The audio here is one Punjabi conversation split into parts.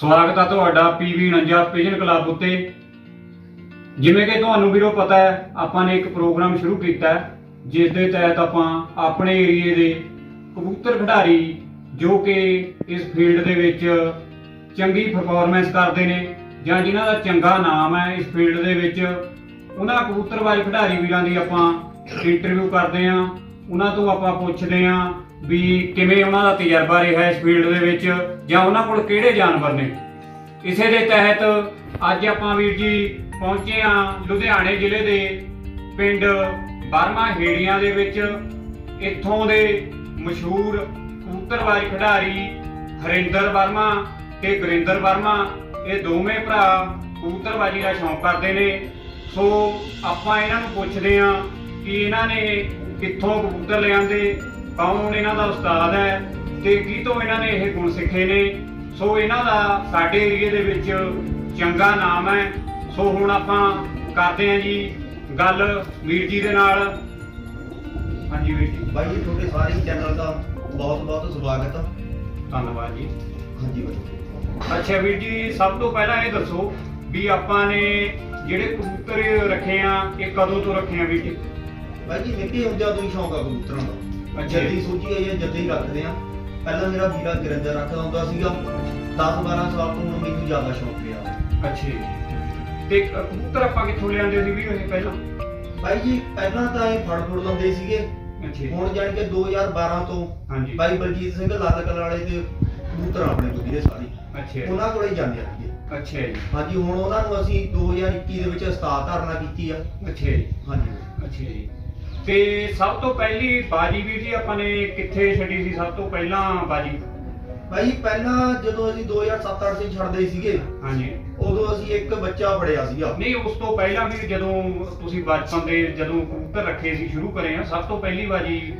ਸਵਾਗਤ ਹੈ ਤੁਹਾਡਾ ਪੀਵੀ 49 ਪਿਜਨ ਕਲੱਬ ਉੱਤੇ। ਜਿਵੇਂ ਕਿ ਤੁਹਾਨੂੰ ਵੀਰੋ ਪਤਾ ਹੈ, ਆਪਾਂ ਨੇ ਇੱਕ ਪ੍ਰੋਗਰਾਮ ਸ਼ੁਰੂ ਕੀਤਾ ਹੈ, ਜਿਸ ਦੇ ਤਹਿਤ ਆਪਾਂ ਆਪਣੇ ਏਰੀਏ ਦੇ ਕਬੂਤਰ ਖਿਡਾਰੀ, ਜੋ ਕਿ ਇਸ ਫੀਲਡ ਦੇ ਵਿੱਚ ਚੰਗੀ ਪਰਫਾਰਮੈਂਸ ਕਰਦੇ ਨੇ, ਜਾਂ ਜਿਨ੍ਹਾਂ ਦਾ ਚੰਗਾ ਨਾਮ ਹੈ ਇਸ ਫੀਲਡ ਦੇ ਵਿੱਚ, ਉਹਨਾਂ ਕਬੂਤਰਬਾਜ਼ ਖਿਡਾਰੀ ਵੀਰਾਂ ਦੀ ਆਪਾਂ ਇੰਟਰਵਿਊ ਕਰਦੇ ਆਂ ਉਹਨਾਂ ਤੋਂ ਆਪਾਂ ਪੁੱਛਦੇ ਆਂ ਵੀ ਕਿਵੇਂ ਉਹਨਾਂ ਦਾ ਤਜਰਬਾ ਰਿਹਾ ਇਸ ਫੀਲਡ ਦੇ ਵਿੱਚ ਜਾਂ ਉਹਨਾਂ ਕੋਲ ਕਿਹੜੇ ਜਾਨਵਰ ਨੇ? ਇਸੇ ਦੇ ਤਹਿਤ ਅੱਜ ਆਪਾਂ ਵੀਰ ਜੀ ਪਹੁੰਚੇ ਆਂ ਲੁਧਿਆਣੇ ਜ਼ਿਲ੍ਹੇ ਦੇ ਪਿੰਡ ਬਰਮਾ ਹੇੜੀਆਂ ਦੇ ਵਿੱਚ। ਇੱਥੋਂ ਦੇ ਮਸ਼ਹੂਰ ਕਬੂਤਰਬਾਜ਼ ਖਿਡਾਰੀ ਹਰਿੰਦਰ ਵਰਮਾ ਤੇ ਗੁਰਿੰਦਰ ਵਰਮਾ, ਇਹ ਦੋਵੇਂ ਭਰਾ ਕਬੂਤਰਬਾਜ਼ੀ ਦਾ ਸ਼ੌਂਕ ਕਰਦੇ ਨੇ। ਸੋ ਆਪਾਂ ਇਹਨਾਂ ਨੂੰ ਪੁੱਛਦੇ ਆਂ ਕਿ ਇਹਨਾਂ ਨੇ ਕਿੱਥੋਂ ਕਬੂਤਰ ਲਿਆਂਦੇ ਕੌਣ ਇਹਨਾਂ ਦਾ ਉਸਤਾਦ ਹੈ ਤੇ ਕੀ ਤੋਂ ਇਹਨਾਂ ਨੇ ਇਹ ਗੁਣ ਸਿੱਖੇ ਨੇ? ਸੋ ਇਹਨਾਂ ਦਾ ਸਾਡੇ ਏਰੀਏ ਦੇ ਵਿੱਚ ਚੰਗਾ ਨਾਮ ਹੈ। ਸੋ ਹੁਣ ਆਪਾਂ ਕਰਦੇ ਹਾਂ ਜੀ ਗੱਲ ਵੀਰ ਜੀ ਦੇ ਨਾਲ। ਹਾਂਜੀ ਵੀਰ ਜੀ। ਬਾਈ ਜੀ ਤੁਹਾਡੇ ਸਾਰੇ ਚੈਨਲ ਦਾ ਬਹੁਤ ਬਹੁਤ ਸਵਾਗਤ ਧੰਨਵਾਦ ਜੀ। ਹਾਂਜੀ ਬਾਈ ਅੱਛਾ ਵੀਰ ਜੀ ਸਭ ਤੋਂ ਪਹਿਲਾਂ ਇਹ ਦੱਸੋ ਵੀ ਆਪਾਂ ਨੇ ਜਿਹੜੇ ਕਬੂਤਰ ਰੱਖੇ ਆ ਇਹ ਕਦੋਂ ਤੋਂ ਰੱਖੇ ਆ ਵੀਰ ਜੀ? ਬਾਈ ਜੀ ਨਿੱਕੇ ਹੁੰਦਿਆਂ ਤੋਂ ਹੀ ਸ਼ੌਂਕ ਆ ਕਬੂਤਰਾਂ ਦਾ। ਅੱਛਾ ਜੱਦੀ ਸੋਚੀ ਹੈ ਜੱਦੀ ਹੀ ਰੱਖਦੇ ਆ ਪਹਿਲਾਂ ਮੇਰਾ ਵੀਰਾ ਗਿਰੰਦਰ ਰੱਖਦਾ ਹੁੰਦਾ ਸੀਗਾ। 10 12 ਸਾਲ ਤੋਂ ਮੈਨੂੰ ਜ਼ਿਆਦਾ ਸ਼ੌਂਕ ਪਿਆ। ਅੱਛਾ ਜੀ। ਤੇ ਕ- ਕਬੂਤਰ ਆਪਾਂ ਕਿੱਥੋਂ ਲਿਆਂਦੇ ਸੀ ਵੀਰ ਇਹ ਪਹਿਲਾਂ? ਬਾਈ ਜੀ ਪਹਿਲਾਂ ਤਾਂ ਇਹ ਫੜ ਫੜ ਲੰਦੇ ਸੀਗੇ। ਅੱਛਾ ਜੀ। ਹੁਣ ਜਾਣ ਕੇ 2012 ਤੋਂ ਹਾਂਜੀ। ਬਾਈ ਬਲਜੀਤ ਸਿੰਘ ਲਾਲ ਕਲਰ ਵਾਲੇ ਦੇ ਕਬੂਤਰ ਆਪਣੇ ਕੋਲ ਵੀਰੇ ਸਾਰੇ। ਅੱਛਾ ਜੀ। ਉਹਨਾਂ ਕੋਲੇ ਜਾਂਦੇ ਆ ਜੀ ਅੱਛਾ ਜੀ। ਹਾਂਜੀ ਹੁਣ ਉਹਨਾਂ ਨੂੰ ਅਸੀਂ 2021 ਦੇ ਵਿੱਚ ਉਸਤਾਦ ਧਾਰਨਾ ਕੀਤੀ ਆ। ਅੱਛਾ ਜੀ। ਹਾਂਜੀ। ਅੱਛਾ ਜੀ। ਤੇ ਸਭ ਤੋਂ ਪਹਿਲੀ ਬਾਜੀ ਵੀਰ ਜੀ ਆਪਾਂ ਨੇ ਕਿੱਥੇ ਛੱਡੀ ਸੀ? ਸਭ ਤੋਂ ਪਹਿਲਾਂ ਬਾਜੀ। ਭਾਈ ਪਹਿਲਾਂ ਜਦੋਂ ਅਸੀਂ 2007-8 ਚ ਛੱਡਦੇ ਸੀਗੇ ਹਾਂਜੀ। ਉਦੋਂ ਅਸੀਂ ਇੱਕ ਬੱਚਾ ਫੜਿਆ ਸੀਗਾ। ਨਹੀਂ ਉਸ ਤੋਂ ਪਹਿਲਾਂ ਵੀ ਜਦੋਂ ਤੁਸੀਂ ਬਚਪਨ ਦੇ ਜਦੋਂ ਕਬੂਤਰ ਰੱਖੇ ਸੀ ਸ਼ੁਰੂ ਕਰੇ ਆ ਸਭ ਤੋਂ ਪਹਿਲੀ ਬਾਜੀ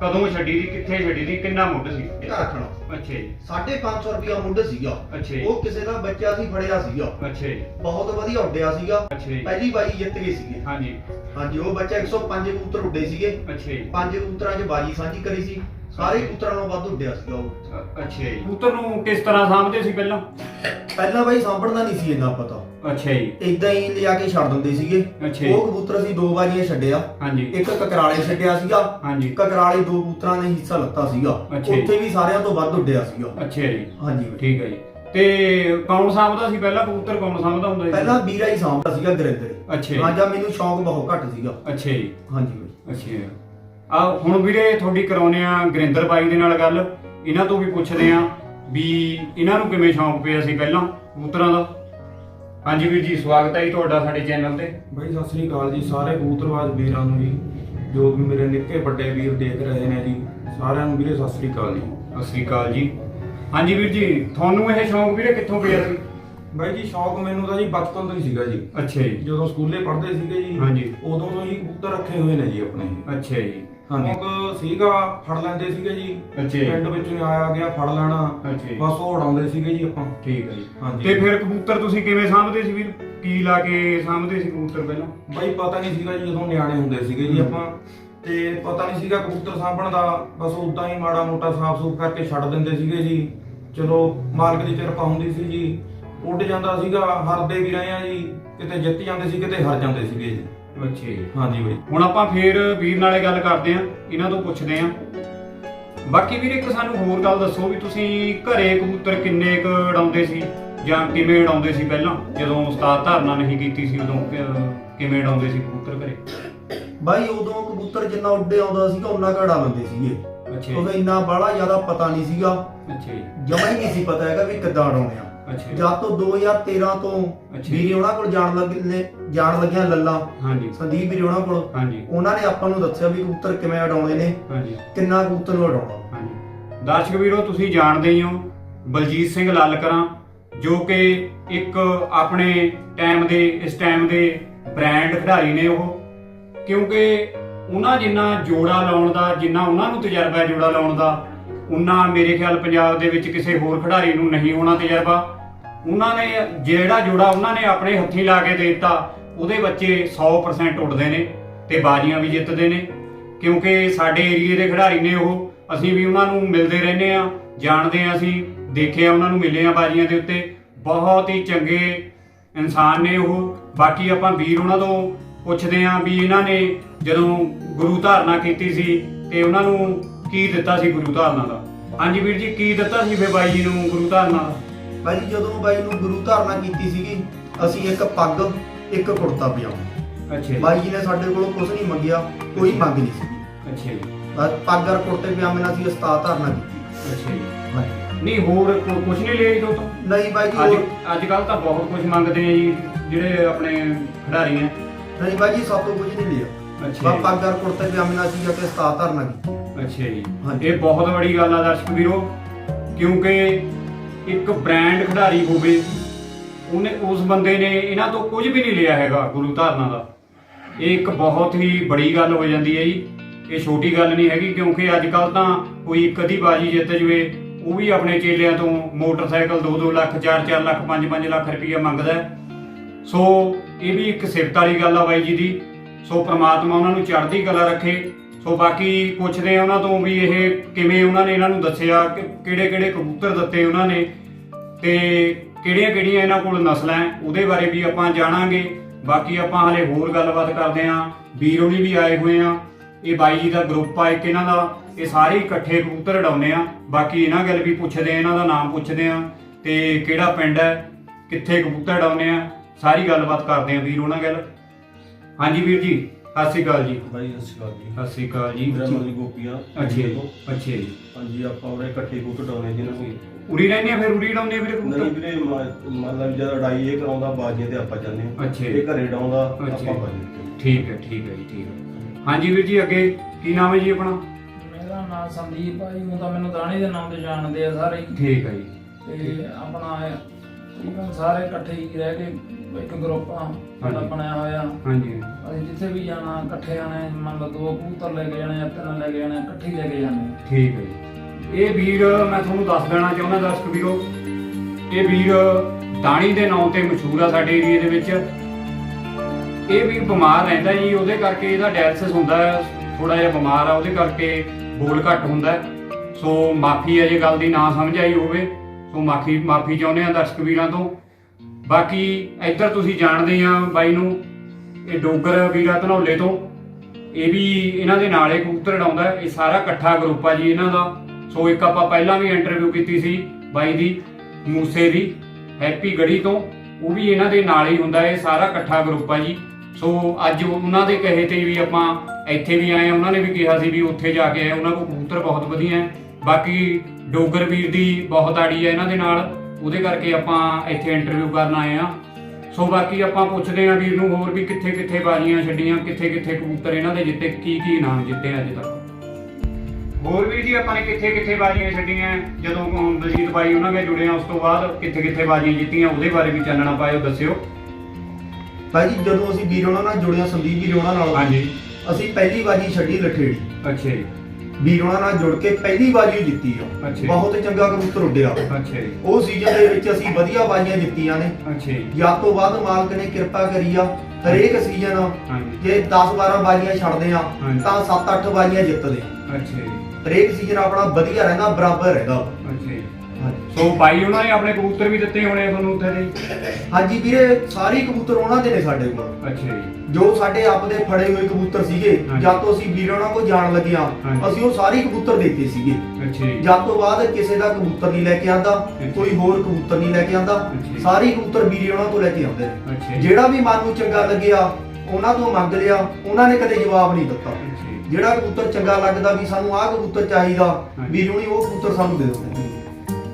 ਕਦੋਂ ਛੱਡੀ ਸੀ ਕਿੱਥੇ ਛੱਡੀ ਸੀ ਕਿੰਨਾ ਮੁੱਢ ਸੀ? ਇਹ ਰੱਖਣਾ। ਅੱਛਾ ਜੀ। 550 ਰੁਪਿਆ ਮੁੱਢ ਸੀਗਾ। ਅੱਛਾ ਜੀ। ਉਹ ਕਿਸੇ ਦਾ ਬੱਚਾ ਸੀ ਫੜਿਆ ਸੀਗਾ। ਅੱਛਾ ਜੀ। ਬਹੁਤ ਵਧੀਆ ਉੱਡਿਆ ਸੀਗਾ। ਅੱਛਾ ਜੀ। ਪਹਿਲੀ ਬਾਜੀ ਜਿੱਤ ਗਏ ਸੀਗੇ। ਹਾਂਜੀ। ਹਾਂਜੀ ਉਹ ਬੱਚਾ 105 ਕਬੂਤਰ ਉੱਡੇ ਸੀਗੇ। ਅੱਛਾ ਜੀ। ਪੰਜ ਕਬੂਤਰਾਂ 'ਚ ਬਾਜੀ ਸਾਂਝੀ ਕਰੀ ਸੀ। ਸਾਰੇ ਕਬੂਤਰਾਂ ਨਾਲੋਂ ਵੱਧ ਉੱਡਿਆ ਸੀਗਾ ਉਹ। ਅੱਛਾ ਜੀ। ਕਬੂਤਰ ਨੂੰ ਕਿਸ ਤਰ੍ਹਾਂ ਸਾਂਭਦੇ ਸੀ ਪਹਿਲਾਂ? ਪਹਿਲਾਂ ਬਾਈ ਸਾਂਭਣ ਦਾ ਨਹੀਂ ਸੀ ਇੰਨਾ ਪਤਾ। ਅੱਛਾ ਜੀ। ਇਦਾਂ ਹੀ ਲਿਆ ਕੇ ਛੱਡ ਦਿੰਦੇ ਸੀਗੇ। ਅੱਛਾ ਜੀ। ਉਹ ਕਬੂਤਰ ਅਸੀਂ ਦੋ ਵਾਰੀਆਂ ਛੱਡਿਆ। ਹਾਂਜੀ। ਇੱਕ ਕਕਰਾਲੇ ਛੱਡਿਆ ਸੀਗਾ। ਹਾਂਜੀ। ਕਕਰਾਲੇ ਦੋ ਕਬੂਤਰਾਂ ਨੇ ਹਿੱਸਾ ਲੱਤਾ ਸੀਗਾ। ਅੱਛਾ ਜੀ। ਉੱਥੇ ਵੀ ਸਾਰਿਆਂ ਤੋਂ ਵੱਧ ਉੱਡਿਆ ਸੀਗਾ। ਅੱਛਾ ਜੀ। ਹਾਂਜੀ। ਬਾਈ। ਠੀਕ ਹੈ ਜੀ। ਤੇ ਕੌਣ ਸਾਂਭਦਾ ਸੀ? ਪਹਿਲਾਂ ਕਬੂਤਰ ਕੌਣ ਸਾਂਭਦਾ ਹੁੰਦਾ ਸੀ? ਪਹਿਲਾਂ ਵੀਰਾ ਹੀ ਸਾਂਭਦਾ ਸੀਗਾ ਗਰਿੰਦਰ। ਅੱਛਾ ਜੀ। ਜਾਂ ਮੈਨੂੰ ਸ਼ੌਂਕ ਬਹੁਤ ਘੱਟ ਸੀਗਾ। ਅੱਛਾ ਜੀ। ਹਾਂਜੀ ਬਾਈ। ਅੱਛਾ ਆ ਹੁਣ ਵੀਰੇ ਤੁਹਾਡੀ ਕਰਾਉਨੇ ਆ ਗੁਰਿੰਦਰ ਬਾਈ ਦੇ ਨਾਲ ਗੱਲ। ਇਹਨਾਂ ਤੋਂ ਵੀ ਪੁੱਛਦੇ ਆ ਵੀ ਇਹਨਾਂ ਨੂੰ ਕਿਵੇਂ ਸ਼ੌਂਕ ਪਿਆ ਸੀ ਪਹਿਲਾਂ ਕਬੂਤਰਾਂ ਦਾ? ਹਾਂਜੀ ਵੀਰ ਜੀ ਸਵਾਗਤ ਹੈ ਜੀ ਤੁਹਾਡਾ ਸਾਡੇ ਚੈਨਲ ਤੇ। ਬਈ ਸਤਿ ਸ੍ਰੀ ਅਕਾਲ ਜੀ। ਸਾਰੇ ਕਬੂਤਰਬਾਜ਼ ਵੀਰਾਂ ਨੂੰ ਜੀ ਜੋ ਵੀ ਮੇਰੇ ਨਿੱਕੇ ਵੱਡੇ ਵੀਰ ਦੇਖ ਰਹੇ ਨੇ ਜੀ ਸਾਰਿਆਂ ਨੂੰ ਵੀਰੇ ਸਤਿ ਸ੍ਰੀ ਅਕਾਲ ਜੀ। ਸਤਿ ਸ੍ਰੀ ਅਕਾਲ ਜੀ। ਹਾਂਜੀ ਵੀਰ ਜੀ ਤੁਹਾਨੂੰ ਇਹ ਸ਼ੌਂਕ ਵੀਰੇ ਕਿੱਥੋਂ ਪਿਆ ਸੀ? ਬਾਈ ਜੀ ਸ਼ੌਕ ਮੈਨੂੰ ਤਾਂ ਜੀ ਬਚਪਨ ਤੋਂ ਹੀ ਸੀਗਾ ਜੀ। ਅੱਛਾ ਜੀ। ਜਦੋਂ ਸਕੂਲੇ ਪੜ੍ਹਦੇ ਸੀਗੇ ਜੀ ਹਾਂਜੀ। ਉਦੋਂ ਤੋਂ ਹੀ ਕਬੂਤਰ ਰੱਖੇ ਹੋਏ ਨੇ ਜੀ ਆਪਣੇ। ਅੱਛਾ ਜੀ। ਹਾਂਜੀ। ਸੀਗਾ ਫੜ ਲੈਂਦੇ ਸੀਗੇ ਜੀ। ਅੱਛਾ ਜੀ। ਪਿੰਡ ਵਿੱਚੋਂ ਹੀ ਆਇਆ ਗਿਆ ਫੜ ਲੈਣਾ। ਅੱਛਾ ਜੀ। ਬਸ ਉਹ ਉਡਾਉਂਦੇ ਸੀਗੇ ਜੀ ਆਪਾਂ। ਠੀਕ ਹੈ ਜੀ। ਹਾਂਜੀ। ਤੇ ਫਿਰ ਕਬੂਤਰ ਤੁਸੀਂ ਕਿਵੇਂ ਸਾਂਭਦੇ ਸੀ ਵੀਰ? ਕੀ ਲਾ ਕੇ ਸਾਂਭਦੇ ਸੀ ਕਬੂਤਰ ਪਹਿਲਾਂ? ਬਾਈ ਪਤਾ ਨਹੀਂ ਸੀਗਾ ਜੀ ਜਦੋਂ ਨਿਆਣੇ ਹੁੰਦੇ ਸੀਗੇ ਜੀ। ਆਪਾਂ। ਤੇ ਪਤਾ ਨਹੀਂ ਸੀਗਾ ਕਬੂਤਰ ਸਾਂਭਣ ਦਾ। ਬਸ ਉਦਾਂ ਹੀ ਮਾੜਾ ਮੋਟਾ ਸਾਫ਼ ਸੂਫ ਕਰਕੇ ਛੱਡ ਦਿੰਦੇ ਸੀਗੇ ਜੀ। ਚਲੋ ਮਾਲਕ ਦੀ ਕਿਰਪਾ ਹੁੰਦੀ ਸੀ ਜੀ। ਉੱਡ ਜਾਂਦਾ ਸੀਗਾ ਹਾਰਦੇ ਵੀ ਰਹੇ ਆ ਜੀ। ਕਿਤੇ ਜਿੱਤ ਜਾਂਦੇ ਸੀ ਕਿਤੇ ਹਾਰ ਜਾਂਦੇ ਸੀਗੇ ਜੀ। ਅੱਛਾ ਜੀ। ਹਾਂਜੀ ਬਾਈ। ਹੁਣ ਆਪਾਂ ਫੇਰ ਵੀਰ ਨਾਲੇ ਗੱਲ ਕਰਦੇ ਆਂ ਇਹਨਾਂ ਤੋਂ ਪੁੱਛਦੇ ਆਂ। ਬਾਕੀ ਵੀਰ ਇੱਕ ਸਾਨੂੰ ਹੋਰ ਗੱਲ ਦੱਸੋ ਵੀ ਤੁਸੀਂ ਘਰੇ ਕਬੂਤਰ ਕਿੰਨੇ ਕ ਉਡਾਉਂਦੇ ਸੀ ਜਾਂ ਕਿਵੇਂ ਉਡਾਉਂਦੇ ਸੀ ਪਹਿਲਾਂ? ਜਦੋਂ ਉਸਤਾਦ ਧਾਰਨਾ ਨਹੀਂ ਕੀਤੀ ਸੀ ਉਦੋਂ ਕਿ- ਕਿਵੇਂ ਉਡਾਉਂਦੇ ਸੀ ਕਬੂਤਰ ਘਰੇ? ਬਾਈ ਉਦੋਂ ਕਬੂਤਰ ਜਿੰਨਾ ਉੱਡੇ ਆਉਂਦਾ ਸੀਗਾ ਉਹਨਾਂ ਘੜਾ ਲੈਂਦੇ ਸੀਗੇ। ਅੱਛਾ ਇੰਨਾ ਬਾਹਲਾ ਜ਼ਿਆਦਾ ਪਤਾ ਨਹੀਂ ਸੀਗਾ। ਅੱਛਾ ਜੀ। ਜਮਾ ਹੀ ਨਹੀਂ ਸੀ ਪਤਾ ਹੈਗਾ ਵੀ ਕਿੱਦਾਂ ਉਡਾਉਣੇ ਆ। ਅੱਛਾ। ਜੀ ਜਦ ਤੋਂ 2013 ਤੋਂ ਅੱਛਾ। ਵੀਰੇ ਉਹਨਾਂ ਕੋਲ ਜਾਣ ਲੱਗੇ ਨੇ ਜਾਣ ਲੱਗਿਆ ਲੱਲਾ। ਹਾਂਜੀ। ਸੰਦੀਪ ਵੀਰੇ ਉਹਨਾਂ ਕੋਲ। ਹਾਂਜੀ। ਉਹਨਾਂ ਨੇ ਆਪਾਂ ਨੂੰ ਦੱਸਿਆ ਵੀ ਕਬੂਤਰ ਕਿਵੇਂ ਉਡਾਉਣੇ ਨੇ। ਹਾਂਜੀ। ਕਿੰਨਾ ਕਬੂਤਰ ਨੂੰ ਉਡਾਉਣਾ। ਹਾਂਜੀ। ਦਰਸ਼ਕ ਵੀਰੋ ਤੁਸੀਂ ਜਾਣਦੇ ਹੀ ਹੋ ਬਲਜੀਤ ਸਿੰਘ ਲਾਲਕਰਾਂ ਜੋ ਕਿ ਇੱਕ ਆਪਣੇ ਟਾਈਮ ਦੇ ਇਸ ਟਾਈਮ ਦੇ ਬ੍ਰਾਂਡ ਖਿਡਾਰੀ ਨੇ ਉਹ। ਕਿਉਂਕਿ ਉਹਨਾਂ ਜਿੰਨਾ ਜੋੜਾ ਲਾਉਣ ਦਾ ਜਿੰਨਾ ਉਹਨਾਂ ਨੂੰ ਤਜਰਬਾ ਹੈ ਜੋੜਾ ਲਾਉਣ ਦਾ ਉਹਨਾਂ ਮੇਰੇ ਖਿਆਲ ਪੰਜਾਬ ਦੇ ਵਿੱਚ ਕਿਸੇ ਹੋਰ ਖਿਡਾਰੀ ਨੂੰ ਨਹੀਂ ਹੋਣਾ ਤਜਰਬਾ। ਉਹਨਾਂ ਨੇ ਜਿਹੜਾ ਜੋੜਾ ਉਹਨਾਂ ਨੇ ਆਪਣੇ ਹੱਥੀਂ ਲਾ ਕੇ ਦੇ ਦਿੱਤਾ, ਉਹਦੇ ਬੱਚੇ 100% ਉੱਡਦੇ ਨੇ ਤੇ ਬਾਜ਼ੀਆਂ ਵੀ ਜਿੱਤਦੇ ਨੇ। ਕਿਉਂਕਿ ਸਾਡੇ ਏਰੀਏ ਦੇ ਖਿਡਾਰੀ ਨੇ ਉਹ, ਅਸੀਂ ਵੀ ਉਹਨਾਂ ਨੂੰ ਮਿਲਦੇ ਰਹਿੰਦੇ ਆ ਜਾਣਦੇ ਆ ਅਸੀਂ ਦੇਖਿਆ ਉਹਨਾਂ ਨੂੰ ਮਿਲੇ ਆ ਬਾਜ਼ੀਆਂ ਦੇ ਉੱਤੇ। ਬਹੁਤ ਹੀ ਚੰਗੇ ਇਨਸਾਨ ਨੇ ਉਹ। ਬਾਕੀ ਆਪਾਂ ਵੀਰ ਉਹਨਾਂ ਤੋਂ ਪੁੱਛਦੇ ਆਂ ਵੀ ਇਹਨਾਂ ਨੇ ਜਦੋਂ ਗੁਰੂ ਧਾਰਨਾ ਕੀਤੀ ਸੀ ਤੇ ਉਹਨਾਂ ਨੂੰ ਕੀ ਦਿੱਤਾ ਸੀ ਗੁਰੂ ਧਾਰਨਾ ਦਾ? ਹਾਂਜੀ ਵੀਰ ਜੀ, ਕੀ ਦਿੱਤਾ ਸੀ ਫੇ ਬਾਈ ਜੀ ਨੂੰ ਗੁਰੂ ਧਾਰਨਾ ਦਾ? ਜੀ ਜਦੋਂ ਬਾਈ ਨੂੰ ਗੁਰੂ ਧਾਰਨਾ ਕੀਤੀ ਸੀਗੀ ਅਸੀਂ ਇੱਕ ਪੱਗ ਇੱਕ ਕੁੜਤਾ ਪਜਾਮਾ। ਅੱਛਾ ਜੀ। ਬਾਈ ਜੀ ਨੇ ਸਾਡੇ ਕੋਲੋਂ ਕੁਝ ਨਹੀਂ ਮੰਗਿਆ ਕੋਈ ਮੰਗ ਨਹੀਂ ਸੀ ਅੱਛਾ ਜੀ। ਬਸ ਪੱਗ ਔਰ ਕੁੜਤੇ ਪਜਾਮੇ ਨਾਲ ਅਸੀਂ ਉਸਤਾਦ ਧਾਰਨਾ ਕੀਤੀ। ਅੱਛਾ ਜੀ। ਹਾਂਜੀ। ਨਹੀਂ ਹੋਰ ਕੁਝ ਨਹੀਂ ਲਿਆ ਜੀ ਤੋਂ ਨਹੀਂ ਬਾਈ ਜੀ ਅੱਜ ਕੱਲ ਤਾਂ ਬਹੁਤ ਕੁਝ ਮੰਗਦੇ ਆ ਜੀ ਜਿਹੜੇ ਆਪਣੇ ਖਿਡਾਰੀ ਆ ਨਹੀਂ ਬਾਈ ਜੀ ਸਭ ਤੋਂ ਕੁਝ ਨਹੀਂ ਲਿਆ। ਅੱਛਾ ਬਸ ਪੱਗ ਔਰ ਕੁੜਤੇ ਪਜਾਮੇ ਨਾਲ ਅਸੀਂ ਜਾ ਕੇ ਉਸਤਾਦ ਧਾਰਨਾ ਕੀਤੀ। ਅੱਛਾ ਜੀ। ਹਾਂਜੀ। ਇਹ ਬਹੁਤ ਵੱਡੀ ਗੱਲ ਆ ਦਰਸ਼ਕ ਵੀਰੋ ਕਿਉਂਕਿ ਇੱਕ ਬ੍ਰਾਂਡ ਖਿਡਾਰੀ ਹੋਵੇ, ਉਹਨੇ, ਉਸ ਬੰਦੇ ਨੇ ਇਹਨਾਂ ਤੋਂ ਕੁਝ ਵੀ ਨਹੀਂ ਲਿਆ ਹੈਗਾ ਗੁਰੂ ਧਾਰਨਾ ਦਾ। ਇਹ ਇੱਕ ਬਹੁਤ ਹੀ ਬੜੀ ਗੱਲ ਹੋ ਜਾਂਦੀ ਹੈ ਜੀ। ਇਹ ਛੋਟੀ ਗੱਲ ਨਹੀਂ ਹੈਗੀ, ਕਿਉਂਕਿ ਅੱਜ ਕੱਲ ਤਾਂ ਕੋਈ ਇੱਕ ਅੱਧੀ ਬਾਜੀ ਜਿੱਤ ਜਵੇ, ਉਹ ਵੀ ਆਪਣੇ ਚੇਲਿਆਂ ਤੋਂ ਮੋਟਰਸਾਈਕਲ 2-2 ਲੱਖ 4-4 ਲੱਖ 5-5 ਲੱਖ ਰੁਪਈਆ ਮੰਗਦਾ ਸੋ, ਇਹ ਵੀ ਇੱਕ ਸਿਫਤ ਵਾਲੀ ਗੱਲ ਆ ਬਾਈ ਜੀ ਦੀ। ਸੋ ਪ੍ਰਮਾਤਮਾ ਉਹਨਾਂ ਨੂੰ ਚੜ੍ਹਦੀ ਕਲਾ ਰੱਖੇ। ਸੋ ਬਾਕੀ ਪੁੱਛਦੇ ਆ ਉਹਨਾਂ ਤੋਂ ਵੀ ਇਹ ਕਿਵੇਂ ਉਹਨਾਂ ਨੇ ਇਹਨਾਂ ਨੂੰ ਦੱਸਿਆ, ਕਿ ਕਿਹੜੇ ਕਿਹੜੇ ਕਬੂਤਰ ਦਿੱਤੇ ਉਹਨਾਂ ਨੇ ਤੇ ਕਿਹੜੀਆਂ ਕਿਹੜੀਆਂ ਇਹਨਾਂ ਕੋਲ ਨਸਲਾਂ ਹੈ, ਉਹਦੇ ਬਾਰੇ ਵੀ ਆਪਾਂ ਜਾਣਾਂਗੇ। ਬਾਕੀ ਆਪਾਂ ਹਲੇ ਹੋਰ ਗੱਲਬਾਤ ਕਰਦੇ ਆਂ ਵੀਰੋਂ ਵੀ ਆਏ ਹੋਏ ਆ। ਇਹ ਬਾਈ ਜੀ ਦਾ ਗਰੁੱਪ ਆ ਇੱਕ ਇਹਨਾਂ ਦਾ। ਇਹ ਸਾਰੇ ਇਕੱਠੇ ਕਬੂਤਰ ਉਡਾਉਂਦੇ ਆ। ਬਾਕੀ ਇਹਨਾਂ ਗੱਲ ਵੀ ਪੁੱਛਦੇ ਆ ਇਹਨਾਂ ਦਾ ਨਾਮ ਪੁੱਛਦੇ ਆ ਤੇ ਕਿਹੜਾ ਪਿੰਡ ਹੈ, ਕਿੱਥੇ ਕਬੂਤਰ ਉਡਾਉਂਦੇ ਆ, ਸਾਰੀ ਗੱਲਬਾਤ ਕਰਦੇ ਆ ਵੀਰ ਉਹਨਾਂ ਗੱਲ ਹਾਂਜੀ ਵੀਰ ਜੀ। ਸਤਿ ਸ਼੍ਰੀ ਅਕਾਲ ਜੀ। ਬਾਈ ਸਤਿ ਸ਼੍ਰੀ ਅਕਾਲ ਜੀ। ਸਤਿ ਸ਼੍ਰੀ ਅਕਾਲ ਜੀ। ਮੇਰਾ ਨਾਮ ਗੋਪੀਆ ਅੱਛਾ ਜੀ ਅੱਛਾ ਜੀ। ਹਾਂਜੀ ਆਪਾਂ ਉਹਨੇ ਇਕੱਠੇ ਕਬੂਤਰ ਡਾਉਣੇ ਜਿਹਨਾਂ ਨੂੰ। ਉਰੀ ਰਹਿੰਦੇ ਆ ਫਿਰ ਉਰੀ ਉਡਾਉਂਦੇ ਆ ਵੀਰੇ ਨਹੀਂ ਵੀਰੇ ਮਤਲਬ ਜਦ ਲੜਾਈ ਇਹ ਕਰਾਉਂਦਾ ਬਾਜੀਆਂ ਤੇ ਆਪਾਂ ਜਾਂਦੇ ਅੱਛਾ ਜੀ। ਇਹ ਘਰੇ ਡਾਉਂਦਾ ਆਪਾਂ। ਬਾਜੀ ਠੀਕ ਹੈ ਠੀਕ ਹੈ ਜੀ ਠੀਕ ਹੈ। ਹਾਂਜੀ ਵੀਰ ਜੀ ਅੱਗੇ ਕੀ ਨਾਮ ਹੈ ਜੀ ਆਪਣਾ? ਮੇਰਾ ਨਾਮ ਸੰਦੀਪ ਆ ਜੀ। ਉਹ ਤਾਂ ਮੈਨੂੰ ਦਾਣੀ ਦੇ ਨਾਮ ਤੇ ਜਾਣਦੇ ਆ ਸਾਰੇ। ਠੀਕ ਹੈ ਜੀ। ਤੇ ਆਪਣਾ ਤਕਰੀਬਨ ਸਾਰੇ ਇਕੱਠੇ ਹੀ ਰਹਿ ਕੇ ਇੱਕ ਗਰੁੱਪ ਆ ਸਾਡਾ ਹਾਂਜੀ। ਬਣਿਆ ਹੋਇਆ। ਹਾਂਜੀ। ਅਸੀਂ ਜਿੱਥੇ ਵੀ ਜਾਣਾ ਇਕੱਠੇ ਜਾਣੇ ਮੰਨ ਲਓ ਦੋ ਕਬੂਤਰ ਲੈ ਕੇ ਜਾਣੇ ਜਾਂ ਤਿੰਨ ਲੈ ਕੇ ਜਾਣੇ ਇਕੱਠੇ ਹੀ ਲੈ ਕੇ ਜਾਣੇ। ਠੀਕ ਹੈ ਜੀ। ਇਹ ਵੀਰ ਮੈਂ ਤੁਹਾਨੂੰ ਦੱਸ ਦੇਣਾ ਚਾਹੁੰਦਾ ਦਰਸ਼ਕ ਵੀਰੋ ਇਹ ਵੀਰ ਦਾਣੀ ਦੇ ਨਾਂ ਤੇ ਮਸ਼ਹੂਰ ਆ ਸਾਡੇ ਏਰੀਏ ਦੇ ਵਿੱਚ। ਇਹ ਵੀਰ ਬਿਮਾਰ ਰਹਿੰਦਾ ਜੀ ਉਹਦੇ ਕਰਕੇ ਇਹਦਾ ਡਾਇਲਿਸਿਸ ਹੁੰਦਾ ਥੋੜਾ ਜਿਹਾ ਬਿਮਾਰ ਆ ਉਹਦੇ ਕਰਕੇ ਬੋਲ ਘੱਟ ਹੁੰਦਾ ਹੈ। ਸੋ ਮਾਫੀ ਹੈ ਜੇ ਗੱਲ ਦੀ ਨਾ ਸਮਝ ਆਈ ਹੋਵੇ। ਸੋ ਮਾਫੀ ਮਾਫੀ ਚਾਹੁੰਦੇ ਆ ਦਰਸ਼ਕ ਵੀਰਾਂ ਤੋਂ। ਬਾਕੀ ਇੱਧਰ ਤੁਸੀਂ ਜਾਣਦੇ ਆ ਬਾਈ ਨੂੰ ਇਹ ਡੋਗਰ ਵੀਰਾ ਧਨੌਲੇ ਤੋਂ। ਇਹ ਵੀ ਇਹਨਾਂ ਦੇ ਨਾਲ ਹੀ ਕਬੂਤਰ ਉਡਾਉਂਦਾ ਇਹ ਸਾਰਾ ਇਕੱਠਾ ਗਰੁੱਪ ਆ ਜੀ ਇਹਨਾਂ ਦਾ। ਸੋ ਇੱਕ ਆਪਾਂ ਪਹਿਲਾਂ ਵੀ ਇੰਟਰਵਿਊ ਕੀਤੀ ਸੀ ਬਾਈ ਦੀ ਮੂਸੇ ਦੀ ਹੈਪੀ ਗੜੀ ਤੋਂ। ਉਹ ਵੀ ਇਹਨਾਂ ਦੇ ਨਾਲ ਹੀ ਹੁੰਦਾ ਇਹ ਸਾਰਾ ਇਕੱਠਾ ਗਰੁੱਪ ਆ ਜੀ। ਸੋ ਅੱਜ ਉਹਨਾਂ ਦੇ ਕਹੇ ਤੇ ਵੀ ਆਪਾਂ ਇੱਥੇ ਵੀ ਆਏ ਹਾਂ, ਉਹਨਾਂ ਨੇ ਵੀ ਕਿਹਾ ਸੀ ਵੀ ਉੱਥੇ ਜਾ ਕੇ ਆਏ ਉਹਨਾਂ ਕੋਲ ਕਬੂਤਰ ਬਹੁਤ ਵਧੀਆ ਹੈ। ਬਾਕੀ ਡੋਗਰ ਵੀਰ ਦੀ ਬਹੁਤ ਆੜੀ ਹੈ ਇਹਨਾਂ ਦੇ ਨਾਲ। ਉਹਦੇ ਕਰਕੇ ਆਪਾਂ ਇੱਥੇ ਇੰਟਰਵਿਊ ਕਰਨ ਆਏ ਆ ਸੋ ਬਾਕੀ ਆਪਾਂ ਪੁੱਛਦੇ ਆਂ ਵੀਰ ਨੂੰ ਹੋਰ ਵੀ ਕਿੱਥੇ ਕਿੱਥੇ ਬਾਜ਼ੀਆਂ ਛੱਡੀਆਂ ਕਿੱਥੇ ਕਿੱਥੇ ਕਬੂਤਰ ਇਹਨਾਂ ਦੇ ਜਿੱਤੇ ਕੀ ਕੀ ਇਨਾਮ ਜਿੱਤੇ ਅੱਜ ਤੱਕ। ਹੋਰ ਵੀ ਜੀ ਆਪਾਂ ਨੇ ਕਿੱਥੇ ਕਿੱਥੇ ਬਾਜ਼ੀਆਂ ਛੱਡੀਆਂ ਜਦੋਂ ਬਲਜੀਤ ਬਾਈ ਉਹਨਾਂ ਨਾਲ ਜੁੜੇ ਆ ਉਸ ਤੋਂ ਬਾਅਦ ਕਿੱਥੇ ਕਿੱਥੇ ਬਾਜ਼ੀਆਂ ਜਿੱਤੀਆਂ ਉਹਦੇ ਬਾਰੇ ਵੀ ਚਾਨਣਾ ਪਾਇਓ ਦੱਸਿਓ। ਭਾਈ ਜੀ ਜਦੋਂ ਅਸੀਂ ਵੀਰ ਉਹਨਾਂ ਨਾਲ ਜੁੜਿਆ ਸੰਦੀਪ ਵੀਰ ਉਹਨਾਂ ਨਾਲ ਹਾਂਜੀ। ਅਸੀਂ ਪਹਿਲੀ ਬਾਜੀ ਛੱਡੀ ਲਠੇੜੀ। ਅੱਛਾ ਜੀ। ਵੀਰ ਨਾਲ ਜੁੜ ਕੇ ਪਹਿਲੀ ਬਾਜੀ ਜਿੱਤੀ ਆ। ਅੱਛਾ। ਬਹੁਤ ਚੰਗਾ ਕਬੂਤਰ ਉੱਡਿਆ। ਅੱਛਾ ਜੀ। ਉਹ ਸੀਜ਼ਨ ਦੇ ਵਿੱਚ ਅਸੀਂ ਵਧੀਆ ਬਾਜੀਆਂ ਜਿੱਤੀਆਂ ਨੇ। ਅੱਛਾ ਜੀ। ਤੋਂ ਬਾਅਦ ਮਾਲਕ ਨੇ ਕਿਰਪਾ ਕਰੀ ਆ ਹਰੇਕ ਸੀਜ਼ਨ ਹਾਂਜੀ। ਜੇ 10 12 ਬਾਜੀਆਂ ਛੱਡਦੇ ਆ ਹਾਂਜੀ। ਤਾਂ 7 8 ਬਾਜੀਆਂ ਜਿੱਤਦੇ ਆ। ਅੱਛਾ ਜੀ। ਹਰੇਕ ਸੀਜ਼ਨ ਆਪਣਾ ਵਧੀਆ ਰਹਿੰਦਾ ਬਰਾਬਰ ਰਹਿੰਦਾ। ਸੋ ਬਾਈ ਉਹਨਾਂ ਨੇ ਆਪਣੇ ਕਬੂਤਰ ਵੀ ਦਿੱਤੇ ਹੋਣੇ ਆ ਤੁਹਾਨੂੰ ਉੱਥੇ ਦੇ ਹਾਂਜੀ ਵੀਰੇ ਸਾਰੇ ਕਬੂਤਰ ਉਹਨਾਂ ਦੇ ਨੇ ਸਾਡੇ ਕੋਲ ਅੱਛਾ ਜੀ ਜੋ ਸਾਡੇ ਆਪਦੇ ਫੜੇ ਹੋਏ ਕਬੂਤਰ ਸੀਗੇ ਹਾਂਜੀ। ਜਦ ਤੋਂ ਅਸੀਂ ਵੀਰ ਉਹਨਾਂ ਕੋਲ ਜਾਣ ਲੱਗਿਆ ਹਾਂਜੀ। ਅਸੀਂ ਉਹ ਸਾਰੇ ਕਬੂਤਰ ਦਿੱਤੇ ਸੀਗੇ ਅੱਛਾ ਜੀ ਜਦ ਤੋਂ ਬਾਅਦ ਕਿਸੇ ਦਾ ਕਬੂਤਰ ਨਹੀਂ ਲੈ ਕੇ ਆਂਦਾ। ਕੋਈ ਹੋਰ ਕਬੂਤਰ ਨਹੀਂ ਲੈ ਕੇ ਆਂਦਾ ਅੱਛਾ। ਸਾਰੇ ਕਬੂਤਰ ਵੀਰੇ ਉਹਨਾਂ ਤੋਂ ਲੈ ਕੇ ਆਉਂਦੇ ਨੇ ਅੱਛਾ ਜੀ ਜਿਹੜਾ ਵੀ ਮਨ ਨੂੰ ਚੰਗਾ ਲੱਗਿਆ ਉਹਨਾਂ ਤੋਂ ਮੰਗ ਲਿਆ ਉਹਨਾਂ ਨੇ ਕਦੇ ਜਵਾਬ ਨਹੀਂ ਦਿੱਤਾ ਅੱਛਾ ਜੀ ਜਿਹੜਾ ਕਬੂਤਰ ਚੰਗਾ ਲੱਗਦਾ ਵੀ ਸਾਨੂੰ ਆਹ ਕਬੂਤਰ ਚਾਹੀਦਾ। ਵੀਰ ਉਹ ਕਬੂਤਰ ਸਾਨੂੰ ਦੇ ਦਿੰਦੇ ਨੇ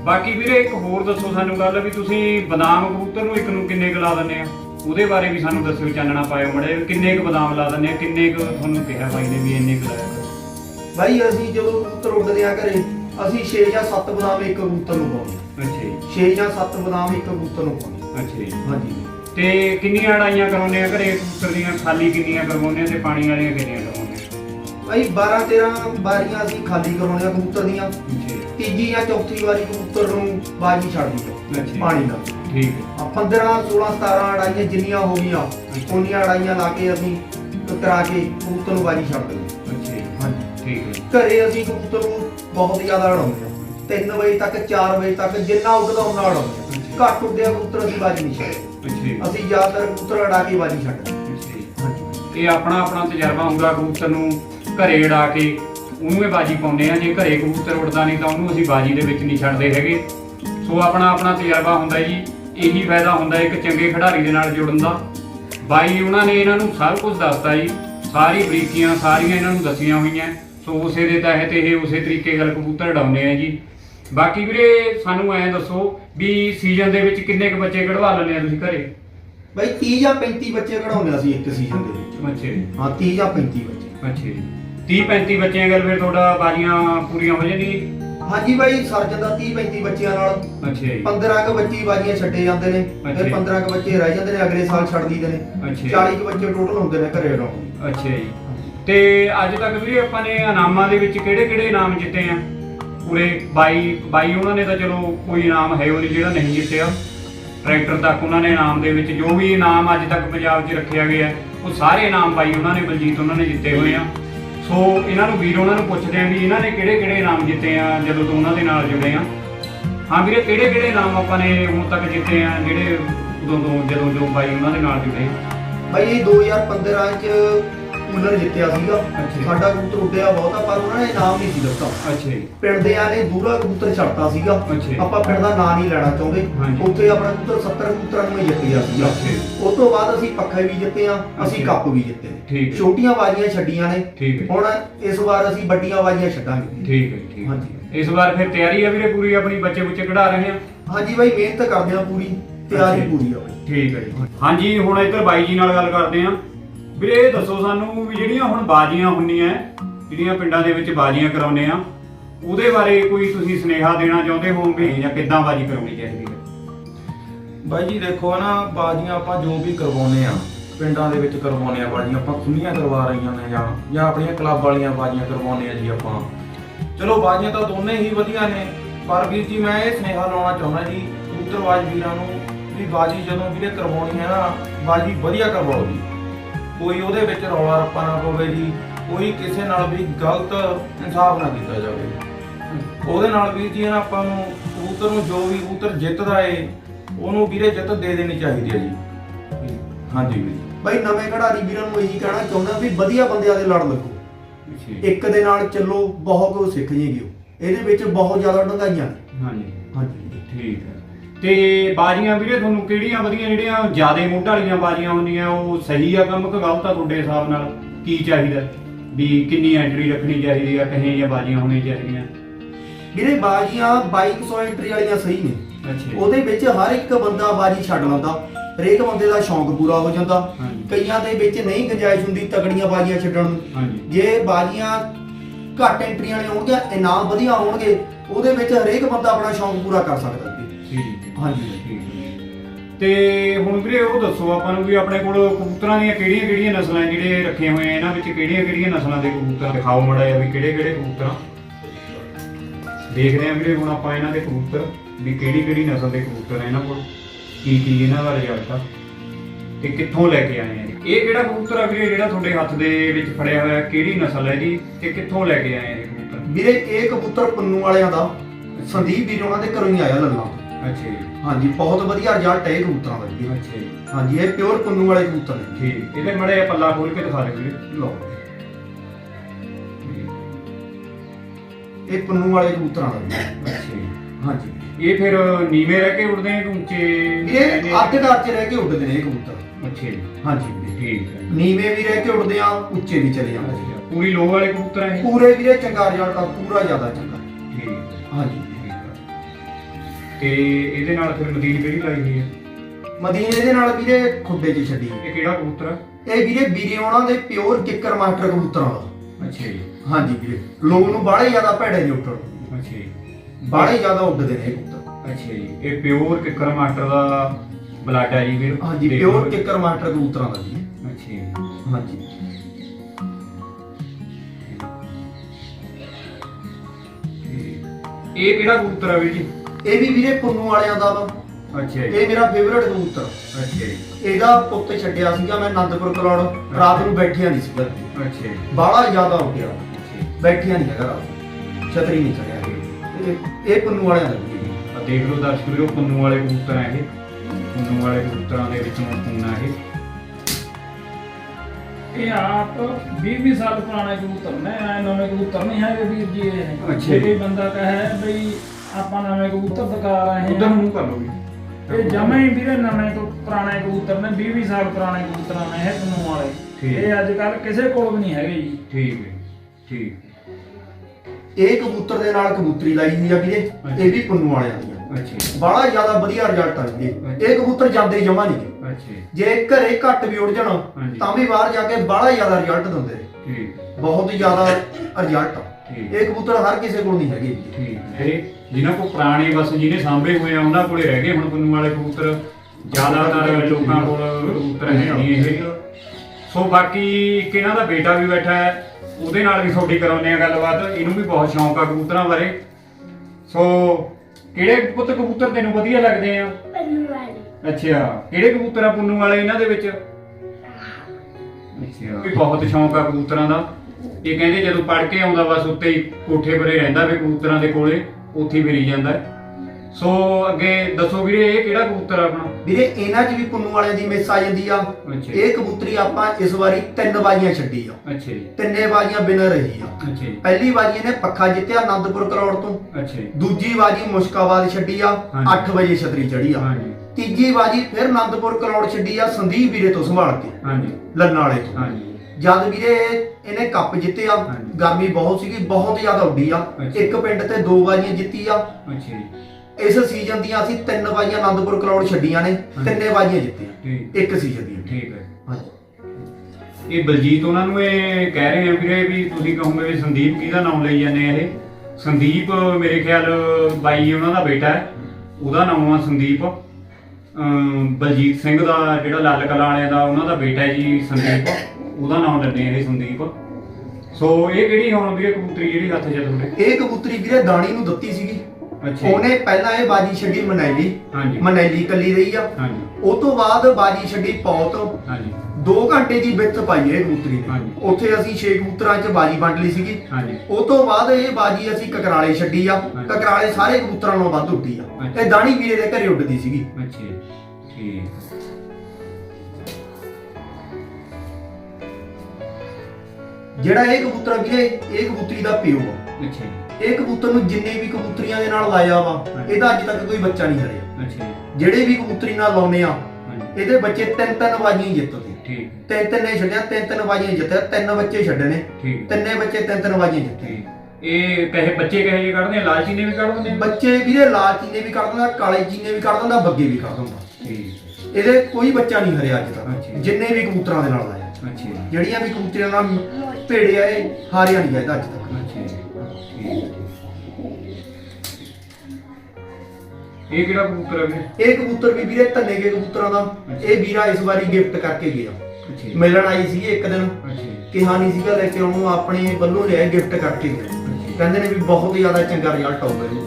ਬਾਕੀ ਵੀਰੇ ਇੱਕ ਹੋਰ ਦੱਸੋ ਸਾਨੂੰ ਗੱਲ ਵੀ ਤੁਸੀਂ ਬਦਾਮ ਕਬੂਤਰ ਨੂੰ ਇੱਕ ਨੂੰ ਕਿੰਨੇ ਕੁ ਲਾ ਦਿੰਦੇ ਆ? ਉਹਦੇ ਬਾਰੇ ਵੀ ਸਾਨੂੰ ਦੱਸਿਓ ਚਾਨਣਾ ਪਾਇਓ ਮੜੇ ਕਿੰਨੇ ਕੁ ਬਦਾਮ ਲਾ ਦਿੰਦੇ ਆ ਕਿੰਨੇ ਕੁ ਤੁਹਾਨੂੰ ਕਿਹਾ ਬਾਈ ਨੇ ਵੀ ਇੰਨੇ ਕੁ ਲਾਇਆ ਕਰੋ। ਭਾਈ ਅਸੀਂ ਜਦੋਂ ਕਬੂਤਰ ਉੱਡਦੇ ਆ ਘਰੇ ਅਸੀਂ 6 ਜਾਂ 7 ਬਦਾਮ ਇੱਕ ਕਬੂਤਰ ਨੂੰ ਪਾਉਂਦੇ ਅੱਛਾ ਜੀ। 6 ਜਾਂ 7 ਬਦਾਮ ਇੱਕ ਕਬੂਤਰ ਨੂੰ ਪਾਉਂਦੇ ਅੱਛਾ ਜੀ। ਹਾਂਜੀ। ਤੇ ਕਿੰਨੀਆਂ ਅੜਾਈਆਂ ਕਰਾਉਂਦੇ ਆ ਘਰੇ ਕਬੂਤਰ ਦੀਆਂ? ਖਾਲੀ ਕਿੰਨੀਆਂ ਕਰਵਾਉਂਦੇ ਆ ਤੇ ਪਾਣੀ ਵਾਲੀਆਂ ਕਿੰਨੀਆਂ ਕਰਵਾਉਂਦੇ ਆ? ਭਾਈ 12 13 ਵਾਰੀਆਂ ਅਸੀਂ ਖਾਲੀ ਕਰਾਉਂਦੇ ਆ ਕਬੂਤਰ ਦੀਆਂ। ਜੀ। ਤੀਜੀ ਜਾਂ ਚੌਥੀ ਵਾਰੀ ਕਬੂਤਰ ਨੂੰ ਬਾਜੀ ਛੱਡ ਜੀ। ਪਾਣੀ ਨਾਲ। ਠੀਕ ਆ 15 16 17 ਅੜਾਈਆਂ ਜਿੰਨੀਆਂ ਹੋ ਗਈਆਂ ਉਨੀਆਂ ਅੜਾਈਆਂ ਲਾ ਕੇ ਅਸੀਂ ਕਰਾ ਕੇ ਕਬੂਤਰ ਨੂੰ ਬਾਜੀ ਛੱਡ ਦਿੰਦੇ ਅੱਛਾ। ਜੀ ਹਾਂਜੀ। ਠੀਕ ਹੈ। ਘਰੇ ਅਸੀਂ ਕਬੂਤਰ ਨੂੰ ਬਹੁਤ ਜ਼ਿਆਦਾ ਉਡਾਉਂਦੇ ਆ 3 ਵਜੇ ਤੱਕ 4 ਵਜੇ ਤੱਕ ਜਿੰਨਾ ਉੱਡਦਾ ਉਹਨਾਂ ਅੱਛਾ। ਘੱਟ ਉੱਡਿਆ ਕਬੂਤਰ ਅਸੀਂ ਬਾਜੀ ਨਹੀਂ ਛੱਡਦੇ। ਅਸੀਂ ਜ਼ਿਆਦਾਤਰ ਕਬੂਤਰ ਉਡਾ ਕੇ ਬਾਜੀ ਛੱਡਦੇ ਇਹ ਆਪਣਾ ਆਪਣਾ ਤਜਰਬਾ ਹੁੰਦਾ ਕਬੂਤਰ ਨੂੰ? ਘਰੇ ਉਡਾ ਕੇ ਉਹਨੂੰ ਹੀ ਬਾਜੀ ਪਾਉਂਦੇ ਆ ਜੇ ਘਰੇ ਕਬੂਤਰ ਉੜਦਾ ਨਹੀਂ ਤਾਂ ਉਹਨੂੰ ਅਸੀਂ ਬਾਜੀ ਦੇ ਵਿੱਚ ਨਹੀਂ ਛੱਡਦੇ ਹੈਗੇ। ਸੋ ਆਪਣਾ ਆਪਣਾ ਤਜਰਬਾ ਹੁੰਦਾ ਜੀ। ਇਹੀ ਫਾਇਦਾ ਹੁੰਦਾ ਇੱਕ ਚੰਗੇ ਖਿਡਾਰੀ ਦੇ ਨਾਲ ਜੁੜਨ ਦਾ। ਬਾਈ ਉਹਨਾਂ ਨੇ ਇਹਨਾਂ ਨੂੰ ਸਭ ਕੁਝ ਦੱਸਤਾ ਜੀ। ਸਾਰੀ ਬਰੀਕੀਆਂ ਸਾਰੀਆਂ ਇਹਨਾਂ ਨੂੰ ਦੱਸੀਆਂ ਹੋਈਆਂ। ਸੋ ਉਸੇ ਦੇ ਤਹਿਤ ਇਹ ਉਸੇ ਤਰੀਕੇ ਨਾਲ ਕਬੂਤਰ ਉਡਾਉਂਦੇ ਆ ਜੀ। ਬਾਕੀ ਵੀਰੇ ਸਾਨੂੰ ਐਂ ਦੱਸੋ ਵੀ ਸੀਜ਼ਨ ਦੇ ਵਿੱਚ ਕਿੰਨੇ ਕੁ ਬੱਚੇ ਕਢਵਾ ਲੈਂਦੇ ਆ ਤੁਸੀਂ ਘਰੇ? ਬਈ 30 ਜਾਂ 35 ਬੱਚੇ ਕਢਾਉਂਦੇ ਅਸੀਂ ਇੱਕ ਸੀਜ਼ਨ ਦੇ ਵਿੱਚ। ਅੱਛਾ ਜੀ। ਹਾਂ 30 ਜਾਂ 35 ਬੱਚੇ। ਅੱਛਾ ਜੀ। 30 35 ਬੱਚਿਆਂ ਗੱਲ ਫਿਰ ਤੁਹਾਡਾ ਬਾਜੀਆਂ ਪੂਰੀਆਂ ਹੋ ਜਾਂਦੀਆਂ ਹਾਂਜੀ ਬਾਈ ਸਰਜਨ ਦਾ 30 35 ਬੱਚਿਆਂ ਨਾਲ ਅੱਛਾ ਜੀ। 15 ਕੁ ਬੱਚੇ ਹੀ ਬਾਜੀਆਂ ਛੱਡੇ ਜਾਂਦੇ ਨੇ ਫਿਰ ਜੀ। 15 ਕੁ ਬੱਚੇ ਰਹਿ ਜਾਂਦੇ ਨੇ ਅਗਲੇ ਸਾਲ ਛੱਡ ਦਈਦੇ ਨੇ। ਅੱਛਾ ਜੀ। 40 ਕੁ ਬੱਚੇ ਟੋਟਲ ਹੁੰਦੇ ਨੇ ਘਰੇ ਉਡਾਉਣ ਅੱਛਾ ਜੀ। ਤੇ ਅੱਜ ਤੱਕ ਵੀਰੇ ਆਪਾਂ ਨੇ ਇਨਾਮਾਂ ਦੇ ਵਿੱਚ ਕਿਹੜੇ ਕਿਹੜੇ ਇਨਾਮ ਜਿੱਤੇ ਆ? ਪੂਰੇ ਬਾਈ ਬਾਈ ਉਹਨਾਂ ਨੇ ਤਾਂ ਚਲੋ ਕੋਈ ਇਨਾਮ ਹੈ ਉਹ ਨਹੀਂ ਜਿਹੜਾ ਨਹੀਂ ਜਿੱਤਿਆ। ਟਰੈਕਟਰ ਤੱਕ ਉਹਨਾਂ ਨੇ ਇਨਾਮ ਦੇ ਵਿੱਚ ਜੋ ਵੀ ਇਨਾਮ ਅੱਜ ਤੱਕ ਪੰਜਾਬ 'ਚ ਰੱਖਿਆ ਗਿਆ ਉਹ ਸਾਰੇ ਇਨਾਮ ਬਾਈ ਉਹਨਾਂ ਨੇ ਬਲਜੀਤ ਉਹਨਾਂ ਨੇ ਜਿੱਤੇ ਹੋਏ ਆ। ਸੋ ਇਹਨਾਂ ਨੂੰ ਵੀਰ, ਉਹਨਾਂ ਨੂੰ ਪੁੱਛਦੇ ਆ ਵੀ ਇਹਨਾਂ ਨੇ ਕਿਹੜੇ ਕਿਹੜੇ ਇਨਾਮ ਜਿੱਤੇ ਆ, ਜਦੋਂ ਤੋਂ ਉਹਨਾਂ ਦੇ ਨਾਲ ਜੁੜੇ ਆ। ਹਾਂ ਵੀਰੇ, ਕਿਹੜੇ ਕਿਹੜੇ ਇਨਾਮ ਆਪਾਂ ਨੇ ਹੁਣ ਤੱਕ ਜਿੱਤੇ ਆ, ਜਿਹੜੇ ਉਦੋਂ ਤੋਂ ਜਦੋਂ ਜੋ ਬਾਈ ਉਹਨਾਂ ਦੇ ਨਾਲ ਜੁੜੇ ਆ? ਬਾਈ, ਇਹ 2015 ਚ ਕੂਲਰ ਜਿੱਤਿਆ ਸੀਗਾ ਅੱਛਾ। ਸਾਡਾ ਕਬੂਤਰ ਉੱਡਿਆ ਬਹੁਤਾ ਪਰ ਉਹਨਾਂ ਨੇ ਇਨਾਮ ਨਹੀਂ ਸੀ ਦਿੱਤਾ ਅੱਛਾ ਜੀ ਪਿੰਡ ਦੇ ਨੇ ਦੂਰਾ ਕਬੂਤਰ ਛੱਡਤਾ ਸੀਗਾ ਅੱਛਾ। ਆਪਾਂ ਪਿੰਡ ਦਾ ਨਾਂ ਨਹੀਂ ਲੈਣਾ ਚਾਹੁੰਦੇ। ਉੱਥੇ ਆਪਣਾ ਕਬੂਤਰ 70 ਕਬੂਤਰਾਂ ਨੂੰ ਹੀ ਸੀਗਾ ਅੱਛਾ। ਉਸ ਤੋਂ ਬਾਅਦ ਅਸੀਂ ਪੱਖੇ ਵੀ ਜਿੱਤੇ ਆ ਅਸੀਂ ਅੱਛਾ। ਕੱਪ ਵੀ ਜਿੱਤੇ ਨੇ। ਠੀਕ ਹੈ। ਛੋਟੀਆਂ ਬਾਜ਼ੀਆਂ ਛੱਡੀਆਂ ਨੇ ਠੀਕ ਹੈ। ਹੁਣ ਇਸ ਵਾਰ ਅਸੀਂ ਵੱਡੀਆਂ ਬਾਜ਼ੀਆਂ ਛੱਡਾਂਗੇ ਠੀਕ ਹੈ ਜੀ, ਠੀਕ ਹੈ ਹਾਂਜੀ। ਇਸ ਵਾਰ ਫਿਰ ਤਿਆਰੀ ਆ ਵੀਰੇ ਪੂਰੀ ਆਪਣੀ ਬੱਚੇ ਬੁੱਚੇ ਕਢਾ ਰਹੇ ਆ ਹਾਂਜੀ ਬਾਈ ਮਿਹਨਤ ਕਰਦੇ ਆ ਪੂਰੀ ਤਿਆਰੀ ਅੱਛਾ। ਪੂਰੀ ਆ ਬਾਈ ਠੀਕ ਹੈ ਜੀ ਹਾਂਜੀ ਹੁਣ ਇੱਧਰ ਬਾਈ ਜੀ ਨਾਲ ਗੱਲ ਕਰਦੇ ਆ ਵੀਰੇ, ਇਹ ਦੱਸੋ ਸਾਨੂੰ ਵੀ ਜਿਹੜੀਆਂ ਹੁਣ ਬਾਜੀਆਂ ਹੁੰਦੀਆਂ ਜਿਹੜੀਆਂ ਪਿੰਡਾਂ ਦੇ ਵਿੱਚ ਬਾਜੀਆਂ ਕਰਾਉਂਦੇ ਆ, ਉਹਦੇ ਬਾਰੇ ਕੋਈ ਤੁਸੀਂ ਸੁਨੇਹਾ ਦੇਣਾ ਚਾਹੁੰਦੇ ਹੋਵੋਗੇ ਜਾਂ ਕਿੱਦਾਂ ਬਾਜੀ ਕਰਾਉਣੀ ਚਾਹੀਦੀ ਹੈ? ਬਾਈ ਜੀ, ਦੇਖੋ ਨਾ, ਬਾਜੀਆਂ ਆਪਾਂ ਜੋ ਵੀ ਕਰਵਾਉਨੇ ਆ, ਪਿੰਡਾਂ ਦੇ ਵਿੱਚ ਕਰਵਾਉਨੇ ਆ ਬਾਜੀਆਂ, ਆਪਾਂ ਖੁੱਲੀਆਂ ਕਰਵਾ ਰਹੀਆਂ ਨੇ ਜਾਂ ਜਾਂ ਆਪਣੀਆਂ ਕਲੱਬ ਵਾਲੀਆਂ ਬਾਜੀਆਂ ਕਰਵਾਉਨੇ ਆ ਜੀ ਆਪਾਂ। ਚਲੋ, ਬਾਜੀਆਂ ਤਾਂ ਦੋਨੇ ਹੀ ਵਧੀਆ ਨੇ, ਪਰ ਵੀਰ ਜੀ, ਮੈਂ ਇਹ ਸੁਨੇਹਾ ਲਾਉਣਾ ਚਾਹੁੰਦਾ ਜੀ, ਕਬੂਤਰਬਾਜ਼ ਵੀਰਾਂ ਨੂੰ ਵੀ ਬਾਜੀ ਜਦੋਂ ਵੀਰੇ ਕਰਵਾਉਣੀ ਹੈ ਨਾ, ਬਾਜੀ ਵਧੀਆ ਕਰਵਾਓ ਜੀ। ਕੋਈ ਉਹਦੇ ਵਿੱਚ ਰੌਲਾ ਰੱਪਾ ਨਾ ਪਵੇ ਜੀ ਕੋਈ ਕਿਸੇ ਨਾਲ ਵੀ ਗਲਤ ਇਨਸਾਫ ਨਾ ਕੀਤਾ ਜਾਵੇ। ਉਹਦੇ ਨਾਲ ਵੀਰ ਜੀ ਨਾ ਆਪਾਂ ਨੂੰ ਕਬੂਤਰ ਨੂੰ ਜੋ ਵੀ ਕਬੂਤਰ ਜਿੱਤਦਾ ਏ ਉਹਨੂੰ ਵੀਰੇ ਜਿੱਤ ਦੇ ਦੇਣੀ ਚਾਹੀਦੀ ਹੈ ਜੀ। ਹਾਂਜੀ ਵੀਰ। ਬਾਈ ਨਵੇਂ ਖਿਡਾਰੀ ਵੀਰਾਂ ਨੂੰ ਇਹੀ ਕਹਿਣਾ ਚਾਹੁੰਦਾ ਵੀ ਵਧੀਆ ਬੰਦਿਆਂ ਦੇ ਲੜ ਲੱਗੋ। ਇੱਕ ਦੇ ਨਾਲ ਚੱਲੋ ਬਹੁਤ ਕੁਝ ਸਿੱਖ ਜੀਗੇ ਇਹਦੇ ਵਿੱਚ ਬਹੁਤ ਜ਼ਿਆਦਾ ਡੰਗਾਈਆਂ ਹਾਂਜੀ। ਹਾਂਜੀ। ਠੀਕ ਹੈ। ਤੇ ਬਾਜੀਆਂ ਵੀਰੇ ਤੁਹਾਨੂੰ ਕਿਹੜੀਆਂ ਵਧੀਆ ਜਿਹੜੀਆਂ ਜਿਆਦੇ ਮੁੱਢ ਵਾਲੀਆਂ ਬਾਜੀਆਂ ਹੁੰਦੀਆਂ ਉਹ ਸਹੀ ਆ ਕੰਮ ਕਿ ਗਲਤ ਆ ਤੁਹਾਡੇ ਹਿਸਾਬ ਨਾਲ? ਕੀ ਚਾਹੀਦਾ? ਵੀ ਕਿੰਨੀ ਐਂਟਰੀ ਰੱਖਣੀ ਚਾਹੀਦੀ ਆ ਕਹੇ ਜਾਂ ਬਾਜੀਆਂ ਹੋਣੀਆਂ ਚਾਹੀਦੀਆਂ? ਵੀਰੇ ਬਾਜੀਆਂ 2200 ਐਂਟਰੀ ਵਾਲੀਆਂ ਸਹੀ ਨੇ। ਅੱਛਾ। ਉਹਦੇ ਵਿੱਚ ਹਰ ਇੱਕ ਬੰਦਾ ਬਾਜੀ ਛੱਡ ਲੈਂਦਾ। ਹਰੇਕ ਬੰਦੇ ਦਾ ਸ਼ੌਂਕ ਪੂਰਾ ਹੋ ਜਾਂਦਾ। ਹਾਂਜੀ। ਕਈਆਂ ਦੇ ਵਿੱਚ ਨਹੀਂ ਗੁੰਜਾਇਸ਼ ਹੁੰਦੀ ਤਗੜੀਆਂ ਬਾਜੀਆਂ ਛੱਡਣ ਨੂੰ। ਹਾਂਜੀ। ਜੇ ਬਾਜੀਆਂ ਘੱਟ ਐਂਟਰੀ ਵਾਲੇ ਹੋਣਗੇ ਇਨਾਮ ਵਧੀਆ ਹੋਣਗੇ ਉਹਦੇ ਵਿੱਚ ਹਰੇਕ ਬੰਦਾ ਆਪਣਾ ਸ਼ੌਂਕ ਪੂਰਾ ਕਰ ਸਕਦਾ। ਜੀ ਹਾਂਜੀ। ਠੀਕ ਤੇ ਹੁਣ ਵੀਰੇ ਉਹ ਦੱਸੋ, ਆਪਾਂ ਨੂੰ ਵੀ ਆਪਣੇ ਕੋਲ ਕਬੂਤਰਾਂ ਦੀਆਂ ਕਿਹੜੀਆਂ ਕਿਹੜੀਆਂ ਨਸਲਾਂ ਜਿਹੜੇ ਰੱਖੇ ਹੋਏ ਆ? ਇਹਨਾਂ ਵਿੱਚ ਕਿਹੜੀਆਂ ਕਿਹੜੀਆਂ ਨਸਲਾਂ ਦੇ ਕਬੂਤਰ ਦਿਖਾਓ ਮੜਾ ਜਿਹਾ ਵੀ ਕਿਹੜੇ ਕਿਹੜੇ ਕਬੂਤਰ ਦੇਖਦੇ ਆ ਵੀਰੇ ਹੁਣ ਆਪਾਂ ਇਹਨਾਂ ਦੇ ਕਬੂਤਰ, ਵੀ ਕਿਹੜੀ ਕਿਹੜੀ ਨਸਲ ਦੇ ਕਬੂਤਰ ਆ ਇਹਨਾਂ ਕੋਲ? ਕੀ ਕੀ ਇਹਨਾਂ ਦਾ ਰਿਜ਼ਲਟ ਆ ਤੇ ਕਿੱਥੋਂ ਲੈ ਕੇ ਆਏ ਆ ਇਹ ਕਿਹੜਾ ਕਬੂਤਰ ਆ ਵੀਰੇ ਜਿਹੜਾ ਤੁਹਾਡੇ ਹੱਥ ਦੇ ਵਿੱਚ ਫੜਿਆ ਹੋਇਆ? ਕਿਹੜੀ ਨਸਲ ਹੈ ਜੀ? ਤੇ ਕਿੱਥੋਂ ਲੈ ਕੇ ਆਏ ਆ ਇਹ ਕਬੂਤਰ? ਵੀਰੇ, ਇਹ ਕਬੂਤਰ ਪੰਨੂ ਵਾਲਿਆਂ ਦਾ, ਸੰਦੀਪ ਵੀਰ ਉਹਨਾਂ ਦੇ ਘਰੋਂ ਹੀ ਆਇਆ ਲੱਲਾ। ਅੱਛਾ ਜੀ। ਹਾਂਜੀ ਬਹੁਤ ਵਧੀਆ ਰਿਜ਼ਲਟ ਹੈ ਇਹ ਕਬੂਤਰਾਂ ਦਾ ਜੀ। ਅੱਛਾ ਜੀ। ਹਾਂਜੀ ਇਹ ਪਿਓਰ ਪੰਨੂ ਵਾਲੇ ਕਬੂਤਰ ਨੇ। ਠੀਕ। ਇਹਦੇ ਮੜੇ ਪੱਲਾ ਖੋਲ ਕੇ ਦਿਖਾ ਦਿਓ ਵੀਰੇ। ਲਓ। ਇਹ ਪੰਨੂ ਵਾਲੇ ਕਬੂਤਰਾਂ ਦਾ ਜੀ। ਅੱਛਾ ਜੀ। ਹਾਂਜੀ। ਇਹ ਫਿਰ ਨੀਵੇਂ ਰਹਿ ਕੇ ਉੱਡਦੇ ਕਿ ਉੱਚੇ? ਇਹ ਅੱਧ ਘਰ 'ਚ ਰਹਿ ਕੇ ਉੱਡਦੇ ਨੇ ਇਹ ਕਬੂਤਰ। ਅੱਛਾ ਜੀ। ਹਾਂਜੀ। ਠੀਕ ਹੈ। ਨੀਵੇਂ ਵੀ ਰਹਿ ਕੇ ਉੱਡਦੇ ਆ ਉੱਚੇ ਵੀ ਚਲੇ ਜਾਂਦੇ ਪੂਰੀ ਲੋ ਵਾਲੇ ਕਬੂਤਰ ਹੈ? ਪੂਰੇ ਵੀਰੇ ਚੰਗਾ ਰਿਜ਼ਲਟ ਆ ਪੂਰਾ ਜ਼ਿਆਦਾ ਚੰਗਾ। ਠੀਕ ਹਾਂਜੀ। ਤੇ ਇਹਦੇ ਨਾਲ ਫਿਰ ਮਦੀਨ ਕਿਹੜੀ ਲਾਈ ਹੋਈ ਹੈ? ਮਦੀਨੇ ਦੇ ਨਾਲ ਵੀਰੇ ਖੁੱਡੇ 'ਚ ਛੱਡੀ ਇਹ ਕਿਹੜਾ ਕਬੂਤਰ ਹੈ ਇਹ ਵੀਰੇ ਵੀਰੇ ਉਹਨਾਂ ਦੇ ਪਿਓਰ ਕਿੱਕਰ ਮਾਸਟਰ ਕਬੂਤਰਾਂ ਦਾ। ਅੱਛਾ ਜੀ। ਹਾਂਜੀ ਵੀਰੇ। ਲੋਕ ਨੂੰ ਬਾਹਲੇ ਜ਼ਿਆਦਾ ਭੈੜੇ ਨੇ ਉੱਡਣ। ਅੱਛਾ ਜੀ। ਬਾਹਲੇ ਜ਼ਿਆਦਾ ਉੱਡਦੇ ਨੇ ਇਹ ਕਬੂਤਰ। ਅੱਛਾ ਜੀ। ਇਹ ਪਿਓਰ ਕਿੱਕਰ ਮਾਸਟਰ ਦਾ ਬਲੱਡ ਹੈ ਜੀ ਵੀਰ ਹਾਂਜੀ ਦੇਖ। ਲਓ। ਪਿਓਰ ਕਿੱਕਰ ਮਾਸਟਰ ਕਬੂਤਰਾਂ ਦਾ ਜੀ। ਅੱਛਾ ਜੀ। ਹਾਂਜੀ। ਠੀਕ। ਇਹ ਕਿਹੜਾ ਕਬੂਤਰ ਹੈ ਵੀਰ ਜੀ? ਇਹ ਵੀ ਵੀਰੇ ਪੁੰਨੂ ਵਾਲਿਆਂ ਦਾ ਵਾ। ਅੱਛਾ ਜੀ। ਇਹ ਮੇਰਾ ਫੇਵਰਟ ਕਬੂਤਰ। ਅੱਛਾ ਜੀ। ਇਹਦਾ ਪੁੱਤ ਛੱਡਿਆ ਸੀਗਾ ਮੈਂ ਆਨੰਦਪੁਰ ਕਲੌੜ। ਰਾਤ ਨੂੰ ਬੈਠਿਆ ਨਹੀਂ ਸੀਗਾ ਅੱਛਾ ਜੀ। ਬਾਹਲਾ ਜ਼ਿਆਦਾ ਅੱਛਾ ਜੀ। ਬੈਠਿਆ ਨਹੀਂ ਹੈਗਾ ਰਾਤ। ਛਤਰੀ ਨਹੀਂ ਚੜਿਆ ਇਹ। ਇਹ ਪੁੰਨੂ ਵਾਲਿਆਂ ਦਾ ਜੀ। ਦੇਖ ਲਓ ਦਰਸ਼ਕ ਵੀਰੋ ਪੁੰਨੂ ਵਾਲੇ ਕਬੂਤਰ ਆ ਇਹ। ਪੁੰਨੂ ਵਾਲੇ ਕਬੂਤਰਾਂ ਦੇ ਵਿੱਚੋਂ ਪੁੰਨਾ ਇਹ? ਇਹ ਆਪ 20 20 ਸਾਲ ਪੁਰਾਣੇ ਕਬੂਤਰ ਨੇ। ਐ ਨਵੇਂ ਕਬੂਤਰ ਨਹੀਂ ਹੈਗੇ ਵੀਰ ਜੀ ਇਹ। ਅੱਛਾ। ਕੋਈ ਬੰਦਾ ਕਹੇ ਬਈ ਆਪਾਂ ਨਵੇਂ ਕਬੂਤਰ ਦਿਖਾ ਰਹੇ ਉਧਰ ਹਾਂ ਨੂੰ ਕਰ ਲਓ ਵੀ। ਇਹ ਜਮੇ ਹੀ ਵੀਰੇ ਨਵੇਂ ਤੋਂ ਪੁਰਾਣੇ ਕਬੂਤਰ ਨੇ 20 20 ਸਾਲ ਪੁਰਾਣੇ ਕਬੂਤਰਾਂ ਨੇ ਇਹ ਪੁੰਨੂ ਵਾਲੇ। ਇਹ ਅੱਜ ਕੱਲ ਕਿਸੇ ਕੋਲ ਵੀ ਨਹੀਂ ਹੈਗੇ ਜੀ। ਠੀਕ ਹੈ ਠੀਕ। ਇਹ ਕਬੂਤਰ ਦੇ ਨਾਲ ਕਬੂਤਰੀ ਲਾਈ ਹੋਈ ਆ ਵੀਰੇ ਇਹ ਵੀ ਪੁੰਨੂ ਵਾਲਿਆਂ ਦੀ ਆ। ਅੱਛਾ। ਜੀ, ਬੜਾ ਜ਼ਿਆਦਾ ਵਧੀਆ ਰਿਜ਼ਲਟ ਆ ਵੀਰੇ। ਇਹ ਕਬੂਤਰ ਜਾਂਦੇ ਜਮਾ ਨਹੀਂ। ਅੱਛਾ। ਜੀ, ਜੇ ਘਰੇ ਘੱਟ ਵੀ ਉੜ ਜਾਣ। ਤਾਂ ਵੀ ਬਾਹਰ ਜਾ ਕੇ ਬੜਾ ਜ਼ਿਆਦਾ ਰਿਜ਼ਲਟ ਦਿੰਦੇ ਨੇ। ਠੀਕ। ਬਹੁਤ ਜ਼ਿਆਦਾ ਰਿਜ਼ਲਟ ਆ। ਠੀਕ। ਇਹ ਕਬੂਤਰ ਹਰ ਕਿਸੇ ਕੋਲ ਨਹੀਂ ਹੈਗੇ। ਠੀਕ। ਹੈ ਜਿਨ੍ਹਾਂ ਕੋ ਪੁਰਾਣੇ ਬਸ ਜਿਹਨੇ ਸਾਂਭੇ ਹੋਏ ਆ ਉਹਨਾਂ ਕੋਲੇ ਰਹਿ ਗਏ ਹੁਣ ਪੁੰਨੂ ਵਾਲੇ ਕਬੂਤਰ। ਜ਼ਿਆਦਾਤਰ ਲੋਕਾਂ ਕੋਲ ਕਬੂਤਰ ਹੈ ਨਹੀਂ ਇਹ। ਸੋ ਬਾਕੀ ਇੱਕ ਇਹਨਾਂ ਦਾ ਬੇਟਾ ਵੀ ਬੈਠਾ ਹੈ ਉਹਦੇ ਨਾਲ ਵੀ ਤੁਹਾਡੀ ਕਰਾਉਂਦੇ ਆ ਗੱਲਬਾਤ। ਇਹਨੂੰ ਵੀ ਬਹੁਤ ਸ਼ੌਂਕ ਆ ਕਬੂਤਰਾਂ ਬਾਰੇ। ਸੋ ਕਿਹੜੇ ਪੁੱਤ ਕਬੂਤਰ ਤੈਨੂੰ ਵਧੀਆ ਲੱਗਦੇ ਆ? ਪੰਨੂ ਵਾਲੇ। ਅੱਛਾ ਕਿਹੜੇ ਕਬੂਤਰ ਆ ਪੁੰਨੂ ਵਾਲੇ ਇਹਨਾਂ ਦੇ ਵਿੱਚ? ਅੱਛਾ ਵੀ ਬਹੁਤ ਸ਼ੌਂਕ ਆ ਕਬੂਤਰਾਂ ਦਾ। ਇਹ ਕਹਿੰਦੇ ਜਦੋਂ ਪੜ ਕੇ ਆਉਂਦਾ ਬਸ ਉੱਤੇ ਹੀ ਕੋਠੇ ਪਰੇ ਰਹਿੰਦਾ ਵੀ ਕਬੂਤਰਾਂ ਦੇ ਕੋਲੇ ਉੱਥੇ ਹੀ ਫਿਰੀ ਜਾਂਦਾ। ਹੈ। ਸੋ ਅੱਗੇ ਦੱਸੋ ਵੀਰੇ ਇਹ ਕਿਹੜਾ ਕਬੂਤਰ ਆ ਆਪਣਾ? ਵੀਰੇ ਇਹਨਾਂ 'ਚ ਵੀ ਪੁੰਨੂ ਵਾਲਿਆਂ ਦੀ ਮਿਸ ਆ ਜਾਂਦੀ ਆ। ਅੱਛਾ ਇਹ ਕਬੂਤਰੀ ਆਪਾਂ ਇਸ ਵਾਰੀ ਤਿੰਨ ਬਾਜੀਆਂ ਛੱਡੀ ਆ। ਅੱਛਾ ਜੀ। ਤਿੰਨੇ ਬਾਜੀਆਂ ਬਿਨਰ ਰਹੀ ਆ। ਅੱਛਾ ਜੀ। ਪਹਿਲੀ ਬਾਜੀ ਇਹਨੇ ਪੱਖਾ ਜਿੱਤਿਆ ਆਨੰਦਪੁਰ ਕਰੋੜ ਤੋਂ। ਅੱਛਾ ਜੀ। ਦੂਜੀ ਬਾਜੀ ਮੁਸ਼ਕਾਬਾਦ ਛੱਡੀ ਆ ਹਾਂਜੀ। 8 ਵਜੇ ਛਤਰੀ ਚੜੀ ਆ। ਹਾਂਜੀ। ਤੀਜੀ ਬਾਜੀ ਫਿਰ ਆਨੰਦਪੁਰ ਕਰੋੜ ਛੱਡੀ ਆ ਸੰਦੀਪ ਵੀਰੇ ਤੋਂ ਸੰਭਾਲ ਕੇ। ਹਾਂਜੀ। ਲੰਨਾ ਵਾਲੇ ਤੋਂ। ਹਾਂਜੀ। ਜਦ ਵੀਰੇ ਇਹਨੇ ਕੱਪ ਜਿੱਤਿਆ ਹਾਂਜੀ। ਗਰਮੀ ਬਹੁਤ ਸੀਗੀ ਬਹੁਤ ਜ਼ਿਆਦਾ ਉੱਡੀ ਆ। ਅੱਛਾ। ਇੱਕ ਪਿੰਡ ਤੇ ਦੋ ਬਾਜੀਆਂ ਜਿੱਤੀ ਆ। ਅੱਛਾ ਜੀ। ਇਸ ਸੀਜ਼ਨ ਦੀਆਂ ਅਸੀਂ ਤਿੰਨ ਬਾਜੀਆਂ ਆਨੰਦਪੁਰ ਕਰੋੜ ਛੱਡੀਆਂ ਨੇ ਹਾਂਜੀ। ਤਿੰਨੇ ਬਾਜੀਆਂ ਜਿੱਤੀਆਂ। ਠੀਕ। ਇੱਕ ਸੀਜ਼ਨ ਦੀਆਂ। ਠੀਕ ਹੈ ਹਾਂਜੀ। ਇਹ ਬਲਜੀਤ ਉਹਨਾਂ ਨੂੰ ਇਹ ਕਹਿ ਰਹੇ ਆ ਵੀਰੇ ਵੀ ਤੁਸੀਂ ਕਹੋਗੇ ਵੀ ਸੰਦੀਪ ਕਿਹਦਾ ਨਾਮ ਲਈ ਜਾਂਦੇ ਆ ਇਹ? ਸੰਦੀਪ ਮੇਰੇ ਖਿਆਲ ਬਾਈ ਉਹਨਾਂ ਦਾ ਬੇਟਾ ਹੈ। ਉਹਦਾ ਨਾਮ ਆ ਸੰਦੀਪ। ਅਮ ਬਲਜੀਤ ਸਿੰਘ ਦਾ ਜਿਹੜਾ ਲਾਲ ਕਲਾ ਵਾਲਿਆਂ ਦਾ ਉਹਨਾਂ ਦਾ ਬੇਟਾ ਹੈ ਜੀ ਸੰਦੀਪ। ਉਹਦਾ ਨਾਮ ਲੈਂਦੇ ਆ ਇਹ ਸੰਦੀਪ। ਸੋ ਇਹ ਕਿਹੜੀ ਹੁਣ ਵੀਰੇ ਕਬੂਤਰੀ ਜਿਹੜੀ ਹੱਥ 'ਚ ਆ ਤੁਹਾਡੇ ਇਹ ਕਬੂਤਰੀ ਵੀਰੇ ਦਾਣੀ ਨੂੰ ਦਿੱਤੀ ਸੀਗੀ। ਅੱਛਾ। ਜੀ। ਉਹਨੇ ਪਹਿਲਾਂ ਇਹ ਬਾਜੀ ਛੱਡੀ ਮਨੈਲੀ। ਹਾਂਜੀ। ਮਨੈਲੀ ਕੱਲੀ ਰਹੀ ਆ। ਹਾਂਜੀ। ਉਹ ਤੋਂ ਬਾਅਦ ਬਾਜੀ ਛੱਡੀ ਪੌਤ। ਹਾਂਜੀ। 2 ਘੰਟੇ ਦੀ ਵਿੱਥ ਪਾਈ ਇਹ ਕਬੂਤਰੀ ਹਾਂਜੀ। ਨੇ ਉੱਥੇ ਅਸੀਂ 6 ਕਬੂਤਰਾਂ 'ਚ ਬਾਜੀ ਵੰਡ ਲਈ ਸੀਗੀ। ਹਾਂਜੀ। ਉਹ ਤੋਂ ਬਾਅਦ ਇਹ ਬਾਜੀ ਅਸੀਂ ਕਕਰਾਲੇ ਛੱਡੀ ਆ। ਹਾਂਜੀ। ਕਕਰਾਲੇ ਸਾਰੇ ਕਬੂਤਰਾਂ ਨਾਲੋਂ ਵੱਧ ਉੱਡੀ ਆ। ਇਹ ਦਾਣੀ ਵੀਰੇ ਦੇ ਘਰੇ ਉੱਡਦੀ ਸੀਗੀ। ਅੱਛਾ ਜੀ। ਠੀਕ। ਜਿਹੜਾ ਇਹ ਕਬੂਤਰ ਵੀਰੇ ਇਹ ਕਬੂਤਰੀ ਦਾ ਪਿਓ ਆ। ਅੱਛਾ ਜੀ। ਇਹ ਕਬੂਤਰ ਨੂੰ ਜਿੰਨੇ ਵੀ ਕਬੂਤਰੀਆਂ ਦੇ ਨਾਲ ਲਾਇਆ ਵਾ ਹਾਂਜੀ। ਇਹਦਾ ਅੱਜ ਤੱਕ ਕੋਈ ਬੱਚਾ ਨਹੀਂ ਹਰਿਆ। ਅੱਛਾ ਜੀ। ਜਿਹੜੇ ਵੀ ਕਬੂਤਰੀ ਨਾਲ ਲਾਉਨੇ ਆ ਹਾਂਜੀ। ਇਹਦੇ ਬੱਚੇ ਤਿੰਨ ਤਿੰਨ ਬਾਜੀਆਂ ਜਿੱਤਦੇ। ਠੀਕ। ਤਿੰਨ ਤਿੰਨ ਨੇ ਛੱਡਿਆ ਤਿੰਨ ਤਿੰਨ ਬਾਜੀਆਂ ਜਿੱਤਿਆ ਤਿੰਨ ਬੱਚੇ ਛੱਡੇ ਨੇ ਠੀਕ। ਤਿੰਨੇ ਬੱਚੇ ਤਿੰਨ ਤਿੰਨ ਬਾਜੀਆਂ ਜਿੱਤੇ। ਠੀਕ। ਇਹ ਕਹੇ ਬੱਚੇ ਕਹੇ ਜੇ ਕੱਢਦੇ ਆ? ਲਾਲਚੀ ਨੇ ਵੀ ਕੱਢ ਦਿੰਦੇ ਆ? ਬੱਚੇ ਵੀਰੇ ਲਾਲ ਚੀਨੇ ਵੀ ਕੱਢ ਦਿੰਦਾ ਕਾਲੇ ਚੀਨੇ ਵੀ ਕੱਢ ਦਿੰਦਾ ਬੱਗੇ ਵੀ ਕੱਢ ਦਿੰਦਾ। ਠੀਕ। ਇਹਦੇ ਕੋਈ ਬੱਚਾ ਨਹੀਂ ਹਰਿਆ ਅੱਜ ਅੱਛਾ। ਤੱਕ ਜਿੰਨੇ ਵੀ ਕਬੂਤਰਾਂ ਦੇ ਨਾਲ ਲਾਇਆ। ਅੱਛਾ ਜੀ। ਜਿਹੜੀਆਂ ਵੀ ਕਬੂਤਰੀਆਂ ਨਾਲ ਭੇੜੇ ਆ ਇਹ ਹਾਰਿਆ ਨਹੀਂ ਅੱਜ ਤੱਕ। ਜੀ। ਇਹ ਕਿਹੜਾ ਕਬੂਤਰ ਹੈ ਵੀਰੇ? ਇਹ ਕਬੂਤਰ ਵੀ ਵੀਰੇ ਧੰਨੇ ਕੇ ਕਬੂਤਰਾਂ ਦਾ। ਇਹ ਵੀਰਾ ਇਸ ਵਾਰੀ ਗਿਫਟ ਕਰਕੇ ਗਿਆ। ਅੱਛਾ ਜੀ। ਮਿਲਣ ਆਈ ਸੀ ਇੱਕ ਦਿਨ। ਅੱਛਾ ਜੀ। ਕਿਹਾ ਨਹੀਂ ਸੀਗਾ ਲੈ ਕੇ ਉਹਨੂੰ ਆਪਣੇ ਵੱਲੋਂ ਲਿਆ ਗਿਫਟ ਕਰਕੇ ਗਿਆ। ਕਹਿੰਦੇ ਨੇ ਵੀ ਬਹੁਤ ਜ਼ਿਆਦਾ ਚੰਗਾ ਰਿਜ਼ਲਟ ਆਊਗਾ ਇਹਨੂੰ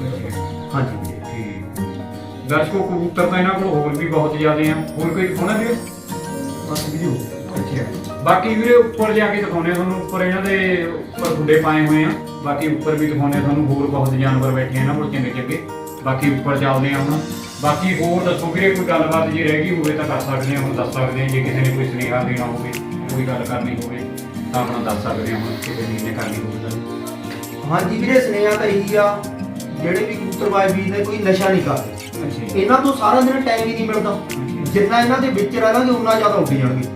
ਹਾਂਜੀ। ਵੀਰੇ ਠੀਕ ਦਰਸ਼ਕੋ ਕਬੂਤਰ ਤਾਂ ਇਹਨਾਂ ਕੋਲ ਹੋਰ ਵੀ ਬਹੁਤ ਜ਼ਿਆਦੇ ਆ। ਹੋਰ ਕੋਈ ਦਿਖਾਉਣਾ ਵੀਰੇ? ਬਸ ਵੀਡੀਓ। ਅੱਛਾ। ਬਾਕੀ ਵੀਰੇ ਉੱਪਰ ਜਾ ਕੇ ਦਿਖਾਉਣੇ ਆ ਤੁਹਾਨੂੰ ਉੱਪਰ ਇਹਨਾਂ ਦੇ ਉੱਪਰ ਖੁੱਡੇ ਪਾਏ ਹੋਏ ਆ। ਬਾਕੀ ਉੱਪਰ ਵੀ ਦਿਖਾਉਣੇ ਆ ਤੁਹਾਨੂੰ ਹੋਰ ਬਹੁਤ ਜਾਨਵਰ ਬੈਠੇ ਆ ਇਹਨਾਂ ਕੋਲ ਚੰਗੇ ਚੰਗੇ ਬਾਕੀ ਉੱਪਰ ਚੱਲਦੇ ਆ ਹੁਣ। ਬਾਕੀ ਹੋਰ ਦੱਸੋ ਵੀਰੇ ਕੋਈ ਗੱਲਬਾਤ ਜੇ ਰਹਿ ਗਈ ਹੋਵੇ ਤਾਂ ਕਰ ਸਕਦੇ ਆ ਹੁਣ ਦੱਸ ਸਕਦੇ ਆ। ਜੇ ਕਿਸੇ ਨੇ ਕੋਈ ਸੁਨੇਹਾ ਦੇਣਾ ਹੋਵੇ ਕੋਈ ਗੱਲ ਕਰਨੀ ਹੋਵੇ ਤਾਂ ਆਪਣਾ ਦੱਸ ਸਕਦੇ ਆ ਹੁਣ ਕਿਸੇ ਨੇ ਕਰਨੀ ਹੋਵੇ ਤਾਂ। ਹਾਂਜੀ ਵੀਰੇ ਸੁਨੇਹਾ ਤਾਂ ਇਹੀ ਆ ਜਿਹੜੇ ਵੀ ਕਬੂਤਰਬਾਜ਼ ਵੀਰ ਨੇ ਕੋਈ ਨਸ਼ਾ ਨਹੀਂ ਕਰਦੇ। ਇਹਨਾਂ ਤੋਂ ਸਾਰਾ ਦਿਨ ਟਾਈਮ ਹੀ ਨਹੀਂ ਮਿਲਦਾ। ਜਿੰਨਾ ਇਹਨਾਂ ਦੇ ਵਿੱਚ ਰਹਿਣਗੇ ਉਨਾ ਜ਼ਿਆਦਾ ਉੱਡ ਜਾਣਗੇ।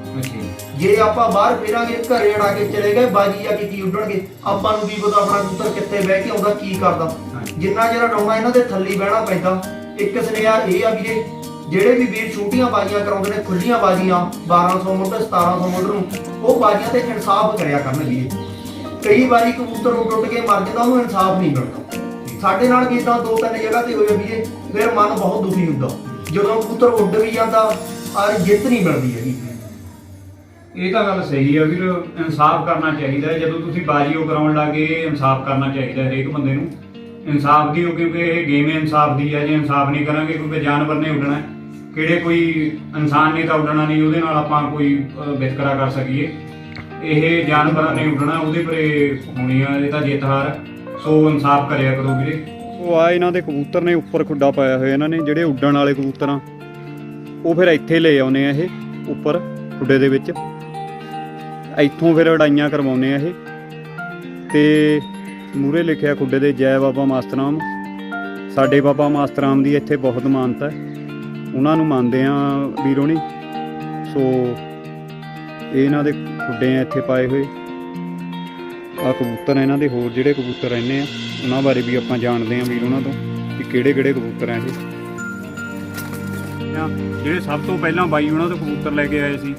ਜੀ। ਆਪਾਂ ਬਾਹਰ ਫੇਰਾਂਗੇ ਘਰੇ ਅੜਾ ਕੇ ਚਲੇ ਗਏ ਬਾਜੀ ਆ ਕੇ ਕੀ ਉੱਡਣਗੇ। ਆਪਾਂ ਨੂੰ ਕੀ ਪਤਾ ਆਪਣਾ ਕਬੂਤਰ ਕਿੱਥੇ ਬਹਿ ਕੇ ਆਉਂਦਾ ਕੀ ਕਰਦਾ। ਜਿੰਨਾ ਜਿਹੜਾ ਡਾਉਣਾ ਇਹਨਾਂ ਦੇ ਥੱਲੇ ਬਹਿਣਾ ਪੈਂਦਾ। ਇੱਕ ਸੁਨੇਹਾ ਇਹ ਆ ਵੀਰੇ ਜਿਹੜੇ ਵੀ ਵੀਰ ਛੋਟੀਆਂ ਬਾਜੀਆਂ ਕਰਾਉਂਦੇ ਨੇ ਖੁੱਲੀਆਂ ਬਾਜੀਆਂ 1200 ਮੁੱਢ 1700 ਮੁੱਢ ਨੂੰ ਉਹ ਬਾਜੀਆਂ ਤੇ ਇਨਸਾਫ ਕਰਿਆ ਕਰਨ ਵੀਰੇ। ਕਈ ਵਾਰੀ ਕਬੂਤਰ ਉੱਡ ਉੱਡ ਕੇ ਮਰ ਜਾਂਦਾ ਉਹਨੂੰ ਇਨਸਾਫ ਨਹੀਂ ਮਿਲਦਾ। ਸਾਡੇ ਨਾਲ ਵੀ ਇਦਾਂ ਦੋ ਤਿੰਨ ਜਗ੍ਹਾ ਤੇ ਹੋਇਆ ਵੀਰੇ ਫਿਰ ਮਨ ਬਹੁਤ ਦੁਖੀ ਹੁੰਦਾ। ਜਦੋਂ ਕਬੂਤਰ ਉੱਡ ਵੀ ਜਾਂਦਾ ਔਰ ਜਿੱਤ ਨਹੀਂ ਮਿਲਦੀ ਹੈਗੀ। ਇਹ ਤਾਂ ਗੱਲ ਸਹੀ ਆ ਵੀਰ ਇਨਸਾਫ ਕਰਨਾ ਚਾਹੀਦਾ ਹੈ। ਜਦੋਂ ਤੁਸੀਂ ਬਾਜੀਓ ਉਹ ਕਰਾਉਣ ਲੱਗੇ ਇਨਸਾਫ ਕਰਨਾ ਚਾਹੀਦਾ ਹਰੇਕ ਬੰਦੇ ਨੂੰ। ਇਨਸਾਫ ਦੀ ਹੋ ਕਿਉਂਕਿ ਇਹ ਗੇਮ ਇਨਸਾਫ ਦੀ ਹੈ ਜੇ ਇਨਸਾਫ ਨਹੀਂ ਕਰਾਂਗੇ ਕਿਉਂਕਿ ਜਾਨਵਰ ਨੇ ਉੱਡਣਾ ਹੈ। ਕਿਹੜੇ ਕੋਈ ਇਨਸਾਨ ਨੇ ਤਾਂ ਉੱਡਣਾ ਨਹੀਂ ਉਹਦੇ ਨਾਲ ਆਪਾਂ ਕੋਈ ਅਹ, ਵਿਤਕਰਾ ਕਰ ਸਕੀਏ। ਇਹ ਜਾਨਵਰਾਂ ਨੇ ਉੱਡਣਾ ਉਹਦੇ ਪਰੇ ਹੋਣੀ ਆ ਇਹ ਤਾਂ ਜਿੱਤ ਹਾਰ। ਸੋ ਇਨਸਾਫ ਕਰਿਆ ਕਰੋ ਵੀਰੇ। ਉਹ ਆ ਇਹਨਾਂ ਦੇ ਕਬੂਤਰ ਨੇ ਉੱਪਰ ਖੁੱਡਾ ਪਾਇਆ ਹੋਇਆ ਇਹਨਾਂ ਨੇ ਜਿਹੜੇ ਉੱਡਣ ਵਾਲੇ ਕਬੂਤਰਾਂ। ਉਹ ਫਿਰ ਇੱਥੇ ਲੈ ਆਉਨੇ ਆ ਇਹ ਉੱਪਰ ਖੁੱਡੇ ਦੇ ਵਿੱਚ। ਇੱਥੋਂ ਫਿਰ ਉਡਾਈਆਂ ਕਰਵਾਉਨੇ ਆ ਇਹ। ਤੇ ਮੂਰੇ ਲਿਖਿਆ ਖੁੱਡੇ ਦੇ ਜੈ ਬਾਬਾ ਮਾਸਤਰਾਮ ਸਾਡੇ ਬਾਬਾ ਮਾਸਤਰਾਮ ਦੀ ਇੱਥੇ ਬਹੁਤ ਮਾਨਤਾ ਹੈ। ਉਹਨਾਂ ਨੂੰ ਮੰਨਦੇ ਆ ਵੀਰੋਣੀ ਸੋ ਇਹਨਾਂ ਦੇ ਖੁੱਡੇ ਆ ਇੱਥੇ ਪਾਏ ਹੋਏ। ਆ ਕਬੂਤਰ ਇਹਨਾਂ ਦੇ, ਹੋਰ ਜਿਹੜੇ ਕਬੂਤਰ ਰਹਿੰਦੇ ਆ, ਉਹਨਾਂ ਬਾਰੇ ਵੀ ਆਪਾਂ ਜਾਣਦੇ ਆ ਵੀਰ ਉਹਨਾਂ ਤੋਂ ਕਿ ਕਿਹੜੇ ਕਿਹੜੇ ਕਬੂਤਰ ਆ ਇਹ। ਜਿਹੜੇ ਸਭ ਤੋਂ ਪਹਿਲਾਂ ਬਾਈ ਉਹਨਾਂ ਤੋਂ ਕਬੂਤਰ ਲੈ ਕੇ ਆਏ ਸੀ।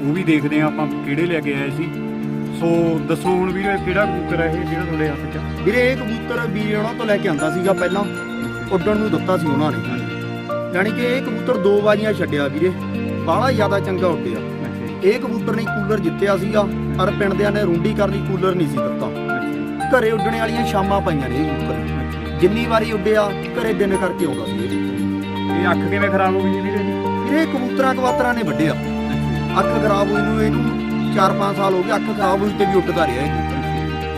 ਉਹ ਵੀ ਦੇਖਦੇ ਆ ਆਪਾਂ ਕਿਹੜੇ ਲੈ ਕੇ ਆਏ ਸੀ। ਸੋ ਦੱਸੋ ਹੁਣ ਵੀਰ ਇਹ ਕਿਹੜਾ ਕਬੂਤਰ ਹੈ ਇਹ ਜਿਹੜਾ ਤੁਹਾਡੇ ਹੱਥ 'ਚ? ਵੀਰੇ ਇਹ ਕਬੂਤਰ ਵੀਰੇ ਉਹਨਾਂ ਤੋਂ ਲੈ ਕੇ ਆਂਦਾ ਸੀਗਾ ਪਹਿਲਾਂ। ਉੱਡਣ ਨੂੰ ਦਿੱਤਾ ਸੀ ਉਹਨਾਂ ਨੇ। ਯਾਨੀ ਕਿ ਇਹ ਕਬੂਤਰ ਦੋ ਵਾਰੀਆਂ ਛੱਡਿਆ ਵੀਰੇ। ਬਾਹਲਾ ਜ਼ਿਆਦਾ ਚੰਗਾ ਉੱਡਿਆ। ਇਹ ਕਬੂਤਰ ਨੇ ਕੂਲਰ ਜਿੱਤਿਆ ਸੀਗਾ। ਪਰ ਪਿੰਡ ਦਿਆਂ ਨੇ ਰੁੰਡੀ ਕਰਨੀ ਕੂਲਰ ਨਹੀਂ ਸੀ ਦਿੱਤਾ। ਘਰੇ ਉੱਡਣ ਵਾਲੀਆਂ ਸ਼ਾਮਾਂ ਪਾਈਆਂ ਨੇ ਇਹ ਕਬੂਤਰ। ਜਿੰਨੀ ਵਾਰੀ ਉੱਡਿਆ ਘਰੇ ਦਿਨ ਕਰਕੇ ਆਉਂਦਾ ਸੀ ਇਹ। ਅੱਖ ਕਿਵੇਂ ਖਰਾਬ ਹੋ ਗਈ ਵੀਰੇ ਵੀਰੇ? ਇਹ ਕਬੂਤਰਾਂ ਕਵਾਤਰਾਂ ਨੇ ਵੱਢਿਆ। ਅੱਖ ਖਰਾਬ ਹੋਈ ਨੂੰ ਇਹਨੂੰ 4-5 ਸਾਲ ਹੋ ਗਏ ਅੱਖ ਖਰਾਬ ਹੋਈ ਤੇ ਵੀ ਉੱਡਦਾ ਰਿਹਾ ਇਹ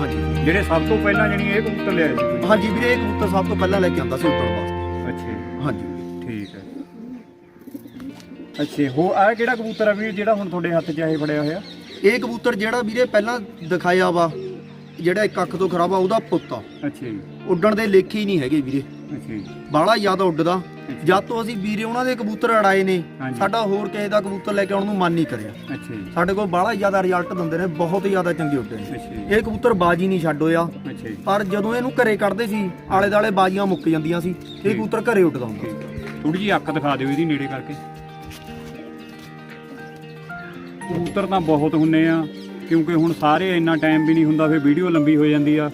ਹਾਂਜੀ। ਜਿਹੜੇ ਸਭ ਤੋਂ ਪਹਿਲਾਂ ਜਿਹੜੀ ਇਹ ਕਬੂਤਰ ਲਿਆਏ ਸੀ ਤੁਸੀਂ? ਹਾਂਜੀ ਵੀਰੇ ਇਹ ਕਬੂਤਰ ਸਭ ਤੋਂ ਪਹਿਲਾਂ ਲੈ ਕੇ ਆਂਦਾ ਸੀ ਉੱਡਣ ਵਾਸਤੇ। ਅੱਛਾ ਜੀ, ਹਾਂਜੀ। ਠੀਕ ਹੈ। ਅੱਛਾ ਹੋ ਆ ਕਿਹੜਾ ਕਬੂਤਰ ਆ ਵੀਰ ਜਿਹੜਾ ਹੁਣ ਤੁਹਾਡੇ ਹੱਥ 'ਚ ਇਹ ਫੜਿਆ ਹੋਇਆ? ਇਹ ਕਬੂਤਰ ਜਿਹੜਾ ਵੀਰੇ ਪਹਿਲਾਂ ਦਿਖਾਇਆ ਵਾ ਜਿਹੜਾ ਇੱਕ ਅੱਖ ਤੋਂ ਖਰਾਬ ਆ ਉਹਦਾ ਪੁੱਤ ਆ। ਅੱਛਾ ਜੀ। ਉੱਡਣ ਦੇ ਲੇਖੇ ਹੀ ਨਹੀਂ ਹੈਗੇ ਵੀਰੇ। ਜੀ। ਬਾਹਲਾ ਜ਼ਿਆਦਾ ਉੱਡਦਾ। ਜਦ ਤੋਂ ਅਸੀਂ ਵੀਰੇ ਉਹਨਾਂ ਦੇ ਕਬੂਤਰ ਅੜਾਏ ਨੇ। ਸਾਡਾ ਹੋਰ ਕਿਸੇ ਦਾ ਕਬੂਤਰ ਲੈ ਕੇ ਆਉਣ ਨੂੰ ਮਨ ਨਹੀਂ ਕਰਿਆ। ਜੀ। ਸਾਡੇ ਕੋਲ ਬਾਹਲਾ ਜ਼ਿਆਦਾ ਰਿਜ਼ਲਟ ਦਿੰਦੇ ਨੇ ਬਹੁਤ ਜ਼ਿਆਦਾ ਚੰਗੇ ਉੱਡੇ ਨੇ। ਜੀ। ਇਹ ਕਬੂਤਰ ਬਾਜੀ ਨਹੀਂ ਛੱਡ ਹੋਇਆ। ਜੀ। ਪਰ ਜਦੋਂ ਇਹਨੂੰ ਘਰੇ ਕੱਢਦੇ ਸੀ ਆਲੇ ਦਾਲੇ ਬਾਜੀਆਂ ਮੁੱਕ ਜਾਂਦੀਆਂ ਸੀ ਇਹ ਕਬੂਤਰ ਘਰੇ ਉੱਡਦਾ ਹੁੰਦਾ। ਸੀ। ਥੋੜੀ ਜਿਹੀ ਅੱਖ ਦਿਖਾ ਦਿਓ ਇਹਦੀ ਨੇੜੇ ਕਰਕੇ। ਕਬੂਤਰ ਤਾਂ ਬਹੁਤ ਹੁੰਨੇ ਆ ਕਿਉਂਕਿ ਹੁਣ ਸਾਰੇ ਇੰਨਾ ਟਾਈਮ ਵੀ ਨਹੀਂ ਹੁੰਦਾ ਫਿਰ ਵੀਡੀਓ ਲੰਬੀ ਹੋ ਜਾਂਦੀ ਆ।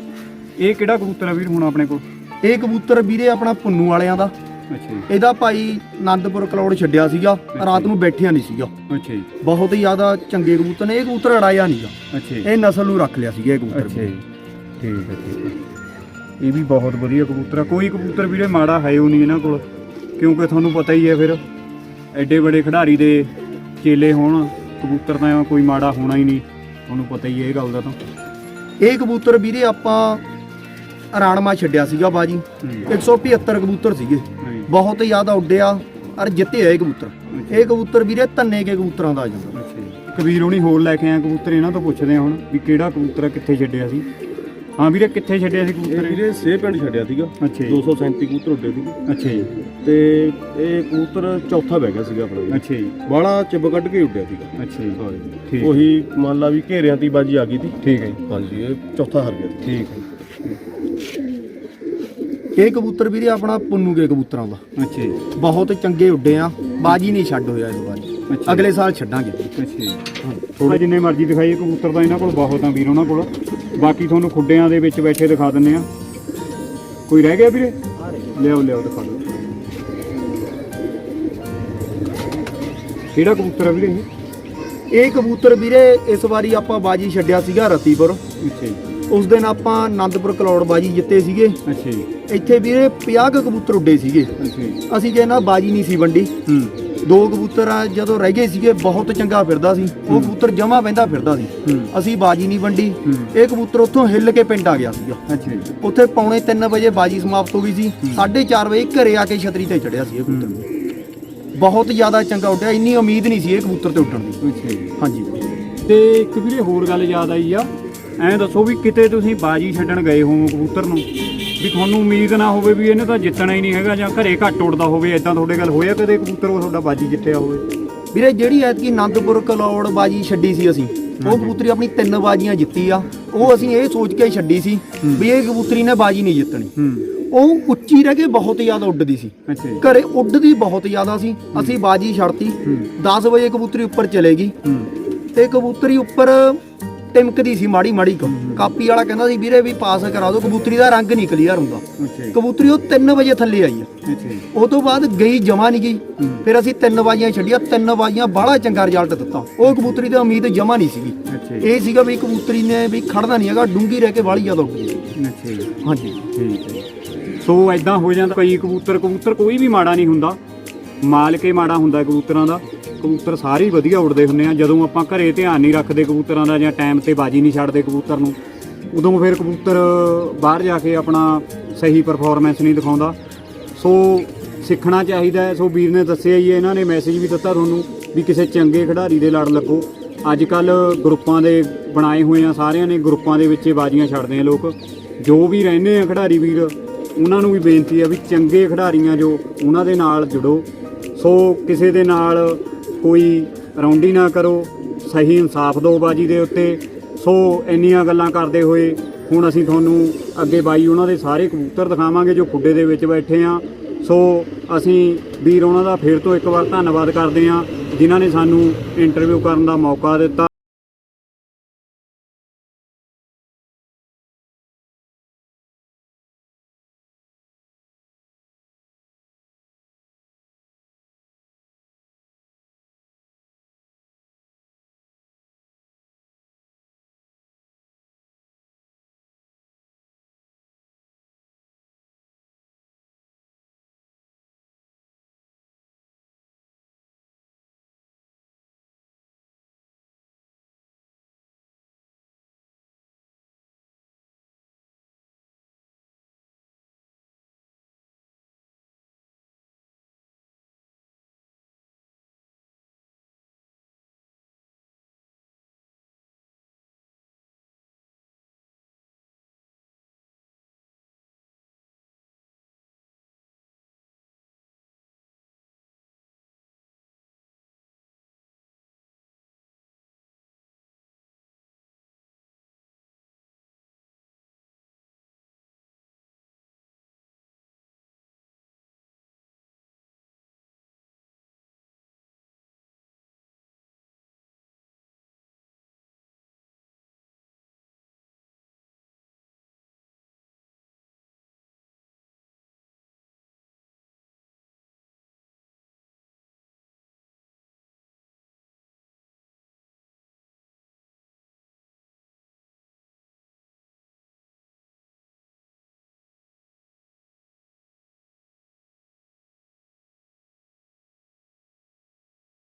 ਇਹ ਕਿਹੜਾ ਕਬੂਤਰ ਆ ਵੀਰ ਹੁਣ ਆਪਣੇ ਕੋਲ? ਇਹ ਕਬੂਤਰ ਵੀਰੇ ਆਪਣਾ ਪੁੰਨੂ ਵਾਲਿਆਂ ਦਾ। ਅੱਛਾ ਜੀ। ਇਹਦਾ ਭਾਈ ਆਨੰਦਪੁਰ ਕਲੌੜ ਛੱਡਿਆ ਸੀਗਾ ਰਾਤ ਨੂੰ ਬੈਠਿਆ ਨਹੀਂ ਸੀਗਾ। ਅੱਛਾ ਜੀ। ਬਹੁਤ ਹੀ ਜ਼ਿਆਦਾ ਚੰਗੇ ਕਬੂਤਰ ਨੇ ਇਹ ਕਬੂਤਰ ਅੜਾਇਆ ਨਹੀਂਗਾ ਅੱਛਾ ਜੀ। ਇਹ ਨਸਲ ਨੂੰ ਰੱਖ ਲਿਆ ਸੀਗਾ ਇਹ ਕਬੂਤਰ ਅੱਛਾ ਜੀ। ਠੀਕ ਹੈ ਠੀਕ ਹੈ। ਇਹ ਵੀ ਬਹੁਤ ਵਧੀਆ ਕਬੂਤਰ ਆ। ਕੋਈ ਕਬੂਤਰ ਵੀਰੇ ਮਾੜਾ ਹੈ ਉਹ ਨਹੀਂ ਇਹਨਾਂ ਕੋਲ ਕਿਉਂਕਿ ਤੁਹਾਨੂੰ ਪਤਾ ਹੀ ਹੈ ਫਿਰ ਐਡੇ ਵੱਡੇ ਖਿਡਾਰੀ ਦੇ ਚੇਲੇ ਹੋਣ ਕਬੂਤਰ ਤਾਂ ਕੋਈ ਮਾੜਾ ਹੋਣਾ ਹੀ ਨਹੀਂ ਤੁਹਾਨੂੰ ਪਤਾ ਹੀ ਹੈ ਇਹ ਗੱਲ ਦਾ ਤਾਂ। ਇਹ ਕਬੂਤਰ ਵੀਰੇ ਆਪਾਂ ਰਾਣਮਾ ਛੱਡਿਆ ਸੀਗਾ ਬਾਜੀ। ਹੂੰ। 175 ਕਬੂਤਰ ਸੀਗੇ। ਬਹੁਤ ਜ਼ਿਆਦਾ ਉੱਡਿਆ। ਔਰ ਜਿੱਤਿਆ ਇਹ ਕਬੂਤਰ। ਇਹ ਕਬੂਤਰ ਵੀਰੇ ਧੰਨੇ ਕੇ ਕਬੂਤਰਾਂ ਦਾ ਆ ਜਾਂਦਾ। ਅੱਛਾ ਜੀ। ਕਬੀਰ ਹੋਣੀ ਹੋਰ ਲੈ ਕੇ ਆਇਆ ਕਬੂਤਰ ਇਹਨਾਂ ਤੋਂ ਪੁੱਛਦੇ ਆ ਹੁਣ ਵੀ ਕਿਹੜਾ ਕਬੂਤਰ ਆ, ਕਿੱਥੇ ਛੱਡਿਆ ਸੀ। ਹਾਂ ਵੀਰੇ ਕਿੱਥੇ ਛੱਡਿਆ ਸੀ ਇਹ? ਕਬੂਤਰ? ਵੀਰੇ ਸੇ ਪਿੰਡ ਛੱਡਿਆ ਸੀਗਾ। ਅੱਛਾ ਜੀ। 237 ਕਬੂਤਰ ਉੱਡੇ ਸੀਗੇ। ਅੱਛਾ ਜੀ। ਤੇ ਇਹ ਕਬੂਤਰ ਚੌਥਾ ਬਹਿ ਗਿਆ ਸੀਗਾ ਆਪਣਾ। ਅੱਛਾ ਜੀ। ਬਾਹਲਾ ਚਿੱਬ ਕੱਢ ਕੇ ਉੱਡਿਆ ਸੀਗਾ। ਅੱਛਾ ਜੀ। ਠੀਕ ਉਹੀ ਮੰਨ ਲਾ ਵੀ ਘੇਰਿਆਂ ਦੀ ਬਾਜੀ ਆ ਗਈ ਸੀ ਠੀਕ ਹੈ ਜੀ। ਹਾਂਜੀ ਇਹ ਚੌਥਾ ਹਾਰ ਗਿਆ। ਸੀ। ਠੀਕ ਹੈ। ਇਹ ਕਬੂਤਰ ਵੀਰੇ ਆਪਣਾ ਪੁੰਨੂ ਕੇ ਕਬੂਤਰਾਂ ਦਾ। ਅੱਛਾ ਜੀ। ਬਹੁਤ ਚੰਗੇ ਉੱਡੇ ਆ। ਬਾਜੀ ਨਹੀਂ ਛੱਡ ਹੋਇਆ ਇਸ ਵਾਰੀ। ਅਗਲੇ ਸਾਲ ਛੱਡਾਂਗੇ। ਅੱਛਾ ਥੋੜਾ ਜਿੰਨੇ ਮਰਜ਼ੀ ਦਿਖਾਈਏ ਕਬੂਤਰ ਤਾਂ ਇਹਨਾਂ ਕੋਲ ਬਹੁਤ ਆ ਵੀਰ ਉਹਨਾਂ ਕੋਲ। ਬਾਕੀ ਤੁਹਾਨੂੰ ਖੁੱਡਿਆਂ ਦੇ ਵਿੱਚ ਬੈਠੇ ਦਿਖਾ ਦਿੰਨੇ ਆ। ਕੋਈ ਰਹਿ ਗਿਆ ਵੀਰੇ? ਲਿਆਓ ਲਿਆਓ ਦਿਖਾ ਦਿਓ। ਕਿਹੜਾ ਕਬੂਤਰ ਆ ਵੀਰੇ ਇਹ? ਇਹ ਕਬੂਤਰ ਵੀਰੇ ਇਸ ਵਾਰੀ ਆਪਾਂ ਬਾਜੀ ਛੱਡਿਆ ਸੀਗਾ ਰਤੀਪੁਰ। ਅੱਛਾ ਜੀ। ਉਸ ਦਿਨ ਆਪਾਂ ਆਨੰਦਪੁਰ ਕਲੌੜ ਬਾਜੀ ਜਿੱਤੇ ਸੀਗੇ। ਅੱਛਾ ਜੀ। ਇੱਥੇ ਵੀਰੇ 50 ਕੁ ਕਬੂਤਰ ਉੱਡੇ ਸੀਗੇ। ਅੱਛਾ ਜੀ। ਅਸੀਂ ਜੇ ਨਾ ਬਾਜੀ ਨਹੀਂ ਸੀ ਵੰਡੀ। ਹੂੰ। ਦੋ ਕਬੂਤਰ ਆ ਜਦੋਂ ਰਹਿ ਗਏ ਸੀਗੇ ਬਹੁਤ ਚੰਗਾ ਫਿਰਦਾ ਸੀ। ਉਹ ਕਬੂਤਰ ਜਮਾ ਬਹਿੰਦਾ ਫਿਰਦਾ ਸੀ। ਅਸੀਂ ਬਾਜੀ ਨਹੀਂ ਵੰਡੀ। ਇਹ ਕਬੂਤਰ ਉੱਥੋਂ ਹਿੱਲ ਕੇ ਪਿੰਡ ਆ ਗਿਆ ਸੀਗਾ। ਅੱਛਾ ਜੀ। ਉੱਥੇ ਪੌਣੇ 3 ਵਜੇ ਬਾਜੀ ਸਮਾਪਤ ਹੋ ਗਈ ਸੀ। 4:30 ਵਜੇ ਘਰੇ ਆ ਕੇ ਛਤਰੀ ਤੇ ਚੜਿਆ ਸੀ ਇਹ ਕਬੂਤਰ। ਬਹੁਤ ਜ਼ਿਆਦਾ ਚੰਗਾ ਉੱਡਿਆ। ਇੰਨੀ ਉਮੀਦ ਨਹੀਂ ਸੀ ਇਹ ਕਬੂਤਰ ਤੇ ਉੱਡਣ ਦੀ। ਅੱਛਾ ਜੀ। ਹਾਂਜੀ। ਤੇ ਇੱਕ ਵੀਰੇ ਹੋਰ ਗੱਲ ਯਾਦ ਆਈ ਆ। ਐਂ ਦੱਸੋ ਵੀ ਕਿਤੇ ਤੁਸੀਂ ਬਾਜੀ ਛੱਡਣ ਗਏ ਹੋ ਕਬੂਤਰ ਨੂੰ? ਵੀ ਤੁਹਾਨੂੰ ਉਮੀਦ ਨਾ ਹੋਵੇ ਵੀ ਇਹਨੇ ਤਾਂ ਜਿੱਤਣਾ ਹੀ ਨਹੀਂ ਹੈਗਾ ਜਾਂ ਘਰੇ ਘੱਟ ਉੱਡਦਾ ਹੋਵੇ ਐਦਾਂ ਤੁਹਾਡੇ ਗੱਲ ਹੋਇਆ ਕਦੇ ਕਬੂਤਰ ਉਹ ਤੁਹਾਡਾ ਬਾਜੀ ਜਿੱਤਿਆ ਹੋਵੇ? ਵੀਰੇ ਜਿਹੜੀ ਐਤਕੀ ਆਨੰਦਪੁਰ ਕਲੌੜ ਬਾਜੀ ਛੱਡੀ ਸੀ ਅਸੀਂ ਉਹ ਕਬੂਤਰੀ ਆਪਣੀ ਤਿੰਨ ਬਾਜੀਆਂ ਜਿੱਤੀ ਆ। ਉਹ ਅਸੀਂ ਇਹ ਸੋਚ ਕੇ ਛੱਡੀ ਸੀ ਵੀ ਇਹ ਕਬੂਤਰੀ ਨੇ ਬਾਜੀ ਨਹੀਂ ਜਿੱਤਣੀ। ਉਹ ਉੱਚੀ ਰਹਿ ਕੇ ਬਹੁਤ ਜ਼ਿਆਦਾ ਉੱਡਦੀ ਸੀ। ਘਰੇ ਉੱਡਦੀ ਬਹੁਤ ਜ਼ਿਆਦਾ ਸੀ। ਅਸੀਂ ਬਾਜੀ ਛੱਡਤੀ। 10 ਵਜੇ ਕਬੂਤਰੀ ਉੱਪਰ ਚਲੇਗੀ ਤੇ ਕਬੂਤਰੀ ਉੱਪਰ ਟਿਮਕਦੀ ਸੀ ਮਾੜੀ ਮਾੜੀ। ਕਾਪੀ ਵਾਲਾ ਕਹਿੰਦਾ ਸੀ ਵੀਰੇ ਵੀ ਪਾਸ ਕਰਾ ਦਿਓ ਕਬੂਤਰੀ ਦਾ ਰੰਗ ਨਹੀਂ ਕਲੀਅਰ ਹੁੰਦਾ ਕਬੂਤਰੀ ਉਹ 3 ਵਜੇ ਥੱਲੇ ਆਈ ਆ। ਉਹ ਤੋਂ ਬਾਅਦ ਗਈ ਜਮਾ ਨਹੀਂ ਗਈ। ਫਿਰ ਅਸੀਂ ਤਿੰਨ ਬਾਜੀਆਂ ਛੱਡੀਆਂ ਤਿੰਨ ਬਾਜੀਆਂ ਬਾਹਲਾ ਚੰਗਾ ਰਿਜ਼ਲਟ ਦਿੱਤਾ। ਉਹ ਕਬੂਤਰੀ ਤੇ ਉਮੀਦ ਜਮਾ ਨਹੀਂ ਸੀਗੀ। ਇਹ ਸੀਗਾ ਵੀ ਕਬੂਤਰੀ ਨੇ ਵੀ ਖੜਨਾ ਨਹੀਂ ਹੈਗਾ ਡੂੰਗੀ ਰਹਿ ਕੇ ਜ਼ਿਆਦਾ ਉੱਡੀ ਅੱਛਾ ਜੀ। ਹਾਂਜੀ। ਠੀਕ ਹੈ ਸੋ ਐਦਾਂ ਹੋ ਜਾਂਦਾ ਕਈ ਕਬੂਤਰ ਕਬੂਤਰ ਕੋਈ ਵੀ ਮਾੜਾ ਨਹੀਂ ਹੁੰਦਾ। ਮਾਲਕੇ ਮਾੜਾ ਹੁੰਦਾ ਕਬੂਤਰਾਂ ਦਾ। ਕਬੂਤਰ ਸਾਰੇ ਹੀ ਵਧੀਆ ਉੜਦੇ ਹੁੰਦੇ ਆ। ਜਦੋਂ ਆਪਾਂ ਘਰੇ ਧਿਆਨ ਨਹੀਂ ਰੱਖਦੇ ਕਬੂਤਰਾਂ ਦਾ ਜਾਂ ਟਾਈਮ ਤੇ ਬਾਜੀ ਨਹੀਂ ਛੱਡਦੇ ਕਬੂਤਰ ਨੂੰ, ਉਦੋਂ ਫਿਰ ਕਬੂਤਰ ਬਾਹਰ ਜਾ ਕੇ ਆਪਣਾ ਸਹੀ ਪਰਫਾਰਮੈਂਸ ਨਹੀਂ ਦਿਖਾਉਂਦਾ। ਸੋ ਸਿੱਖਣਾ ਚਾਹੀਦਾ ਸੋ ਵੀਰ ਨੇ ਦੱਸਿਆ ਹੀ ਇਹਨਾਂ ਨੇ ਮੈਸੇਜ ਵੀ ਦਿੱਤਾ ਤੁਹਾਨੂੰ ਵੀ ਕਿਸੇ ਚੰਗੇ ਖਿਡਾਰੀ ਦੇ ਲੜ ਲੱਗੋ। ਅੱਜ ਕੱਲ ਗਰੁੱਪਾਂ ਦੇ ਬਣਾਏ ਹੋਏ ਆ, ਸਾਰਿਆਂ ਨੇ ਗਰੁੱਪਾਂ ਦੇ ਵਿੱਚ ਬਾਜ਼ੀਆਂ ਛੱਡਦੇ ਆ ਲੋਕ। ਜੋ ਵੀ ਰਹਿੰਦੇ ਆ ਖਿਡਾਰੀ ਵੀਰ, ਉਹਨਾਂ ਨੂੰ ਵੀ ਬੇਨਤੀ ਆ ਵੀ ਚੰਗੇ ਖਿਡਾਰੀਆਂ ਜੋ, ਉਹਨਾਂ ਦੇ ਨਾਲ ਜੁੜੋ। ਸੋ ਕਿਸੇ ਦੇ ਨਾਲ ਕੋਈ ਰੌਂਡੀ ਨਾ ਕਰੋ, ਸਹੀ ਇਨਸਾਫ ਦਿਓ ਬਾਜੀ ਦੇ ਉੱਤੇ। ਸੋ ਇੰਨੀਆਂ ਗੱਲਾਂ ਕਰਦੇ ਹੋਏ ਹੁਣ ਅਸੀਂ ਤੁਹਾਨੂੰ ਅੱਗੇ ਬਾਈ ਉਹਨਾਂ ਦੇ ਸਾਰੇ ਕਬੂਤਰ ਦਿਖਾਵਾਂਗੇ ਜੋ ਖੁੱਡੇ ਦੇ ਵਿੱਚ ਬੈਠੇ ਆ। ਸੋ ਅਸੀਂ ਵੀਰ ਉਹਨਾਂ ਦਾ ਫਿਰ ਤੋਂ ਇੱਕ ਵਾਰ ਧੰਨਵਾਦ ਕਰਦੇ ਆ, ਜਿਨ੍ਹਾਂ ਨੇ ਸਾਨੂੰ ਇੰਟਰਵਿਊ ਕਰਨ ਦਾ ਮੌਕਾ ਦਿੱਤਾ।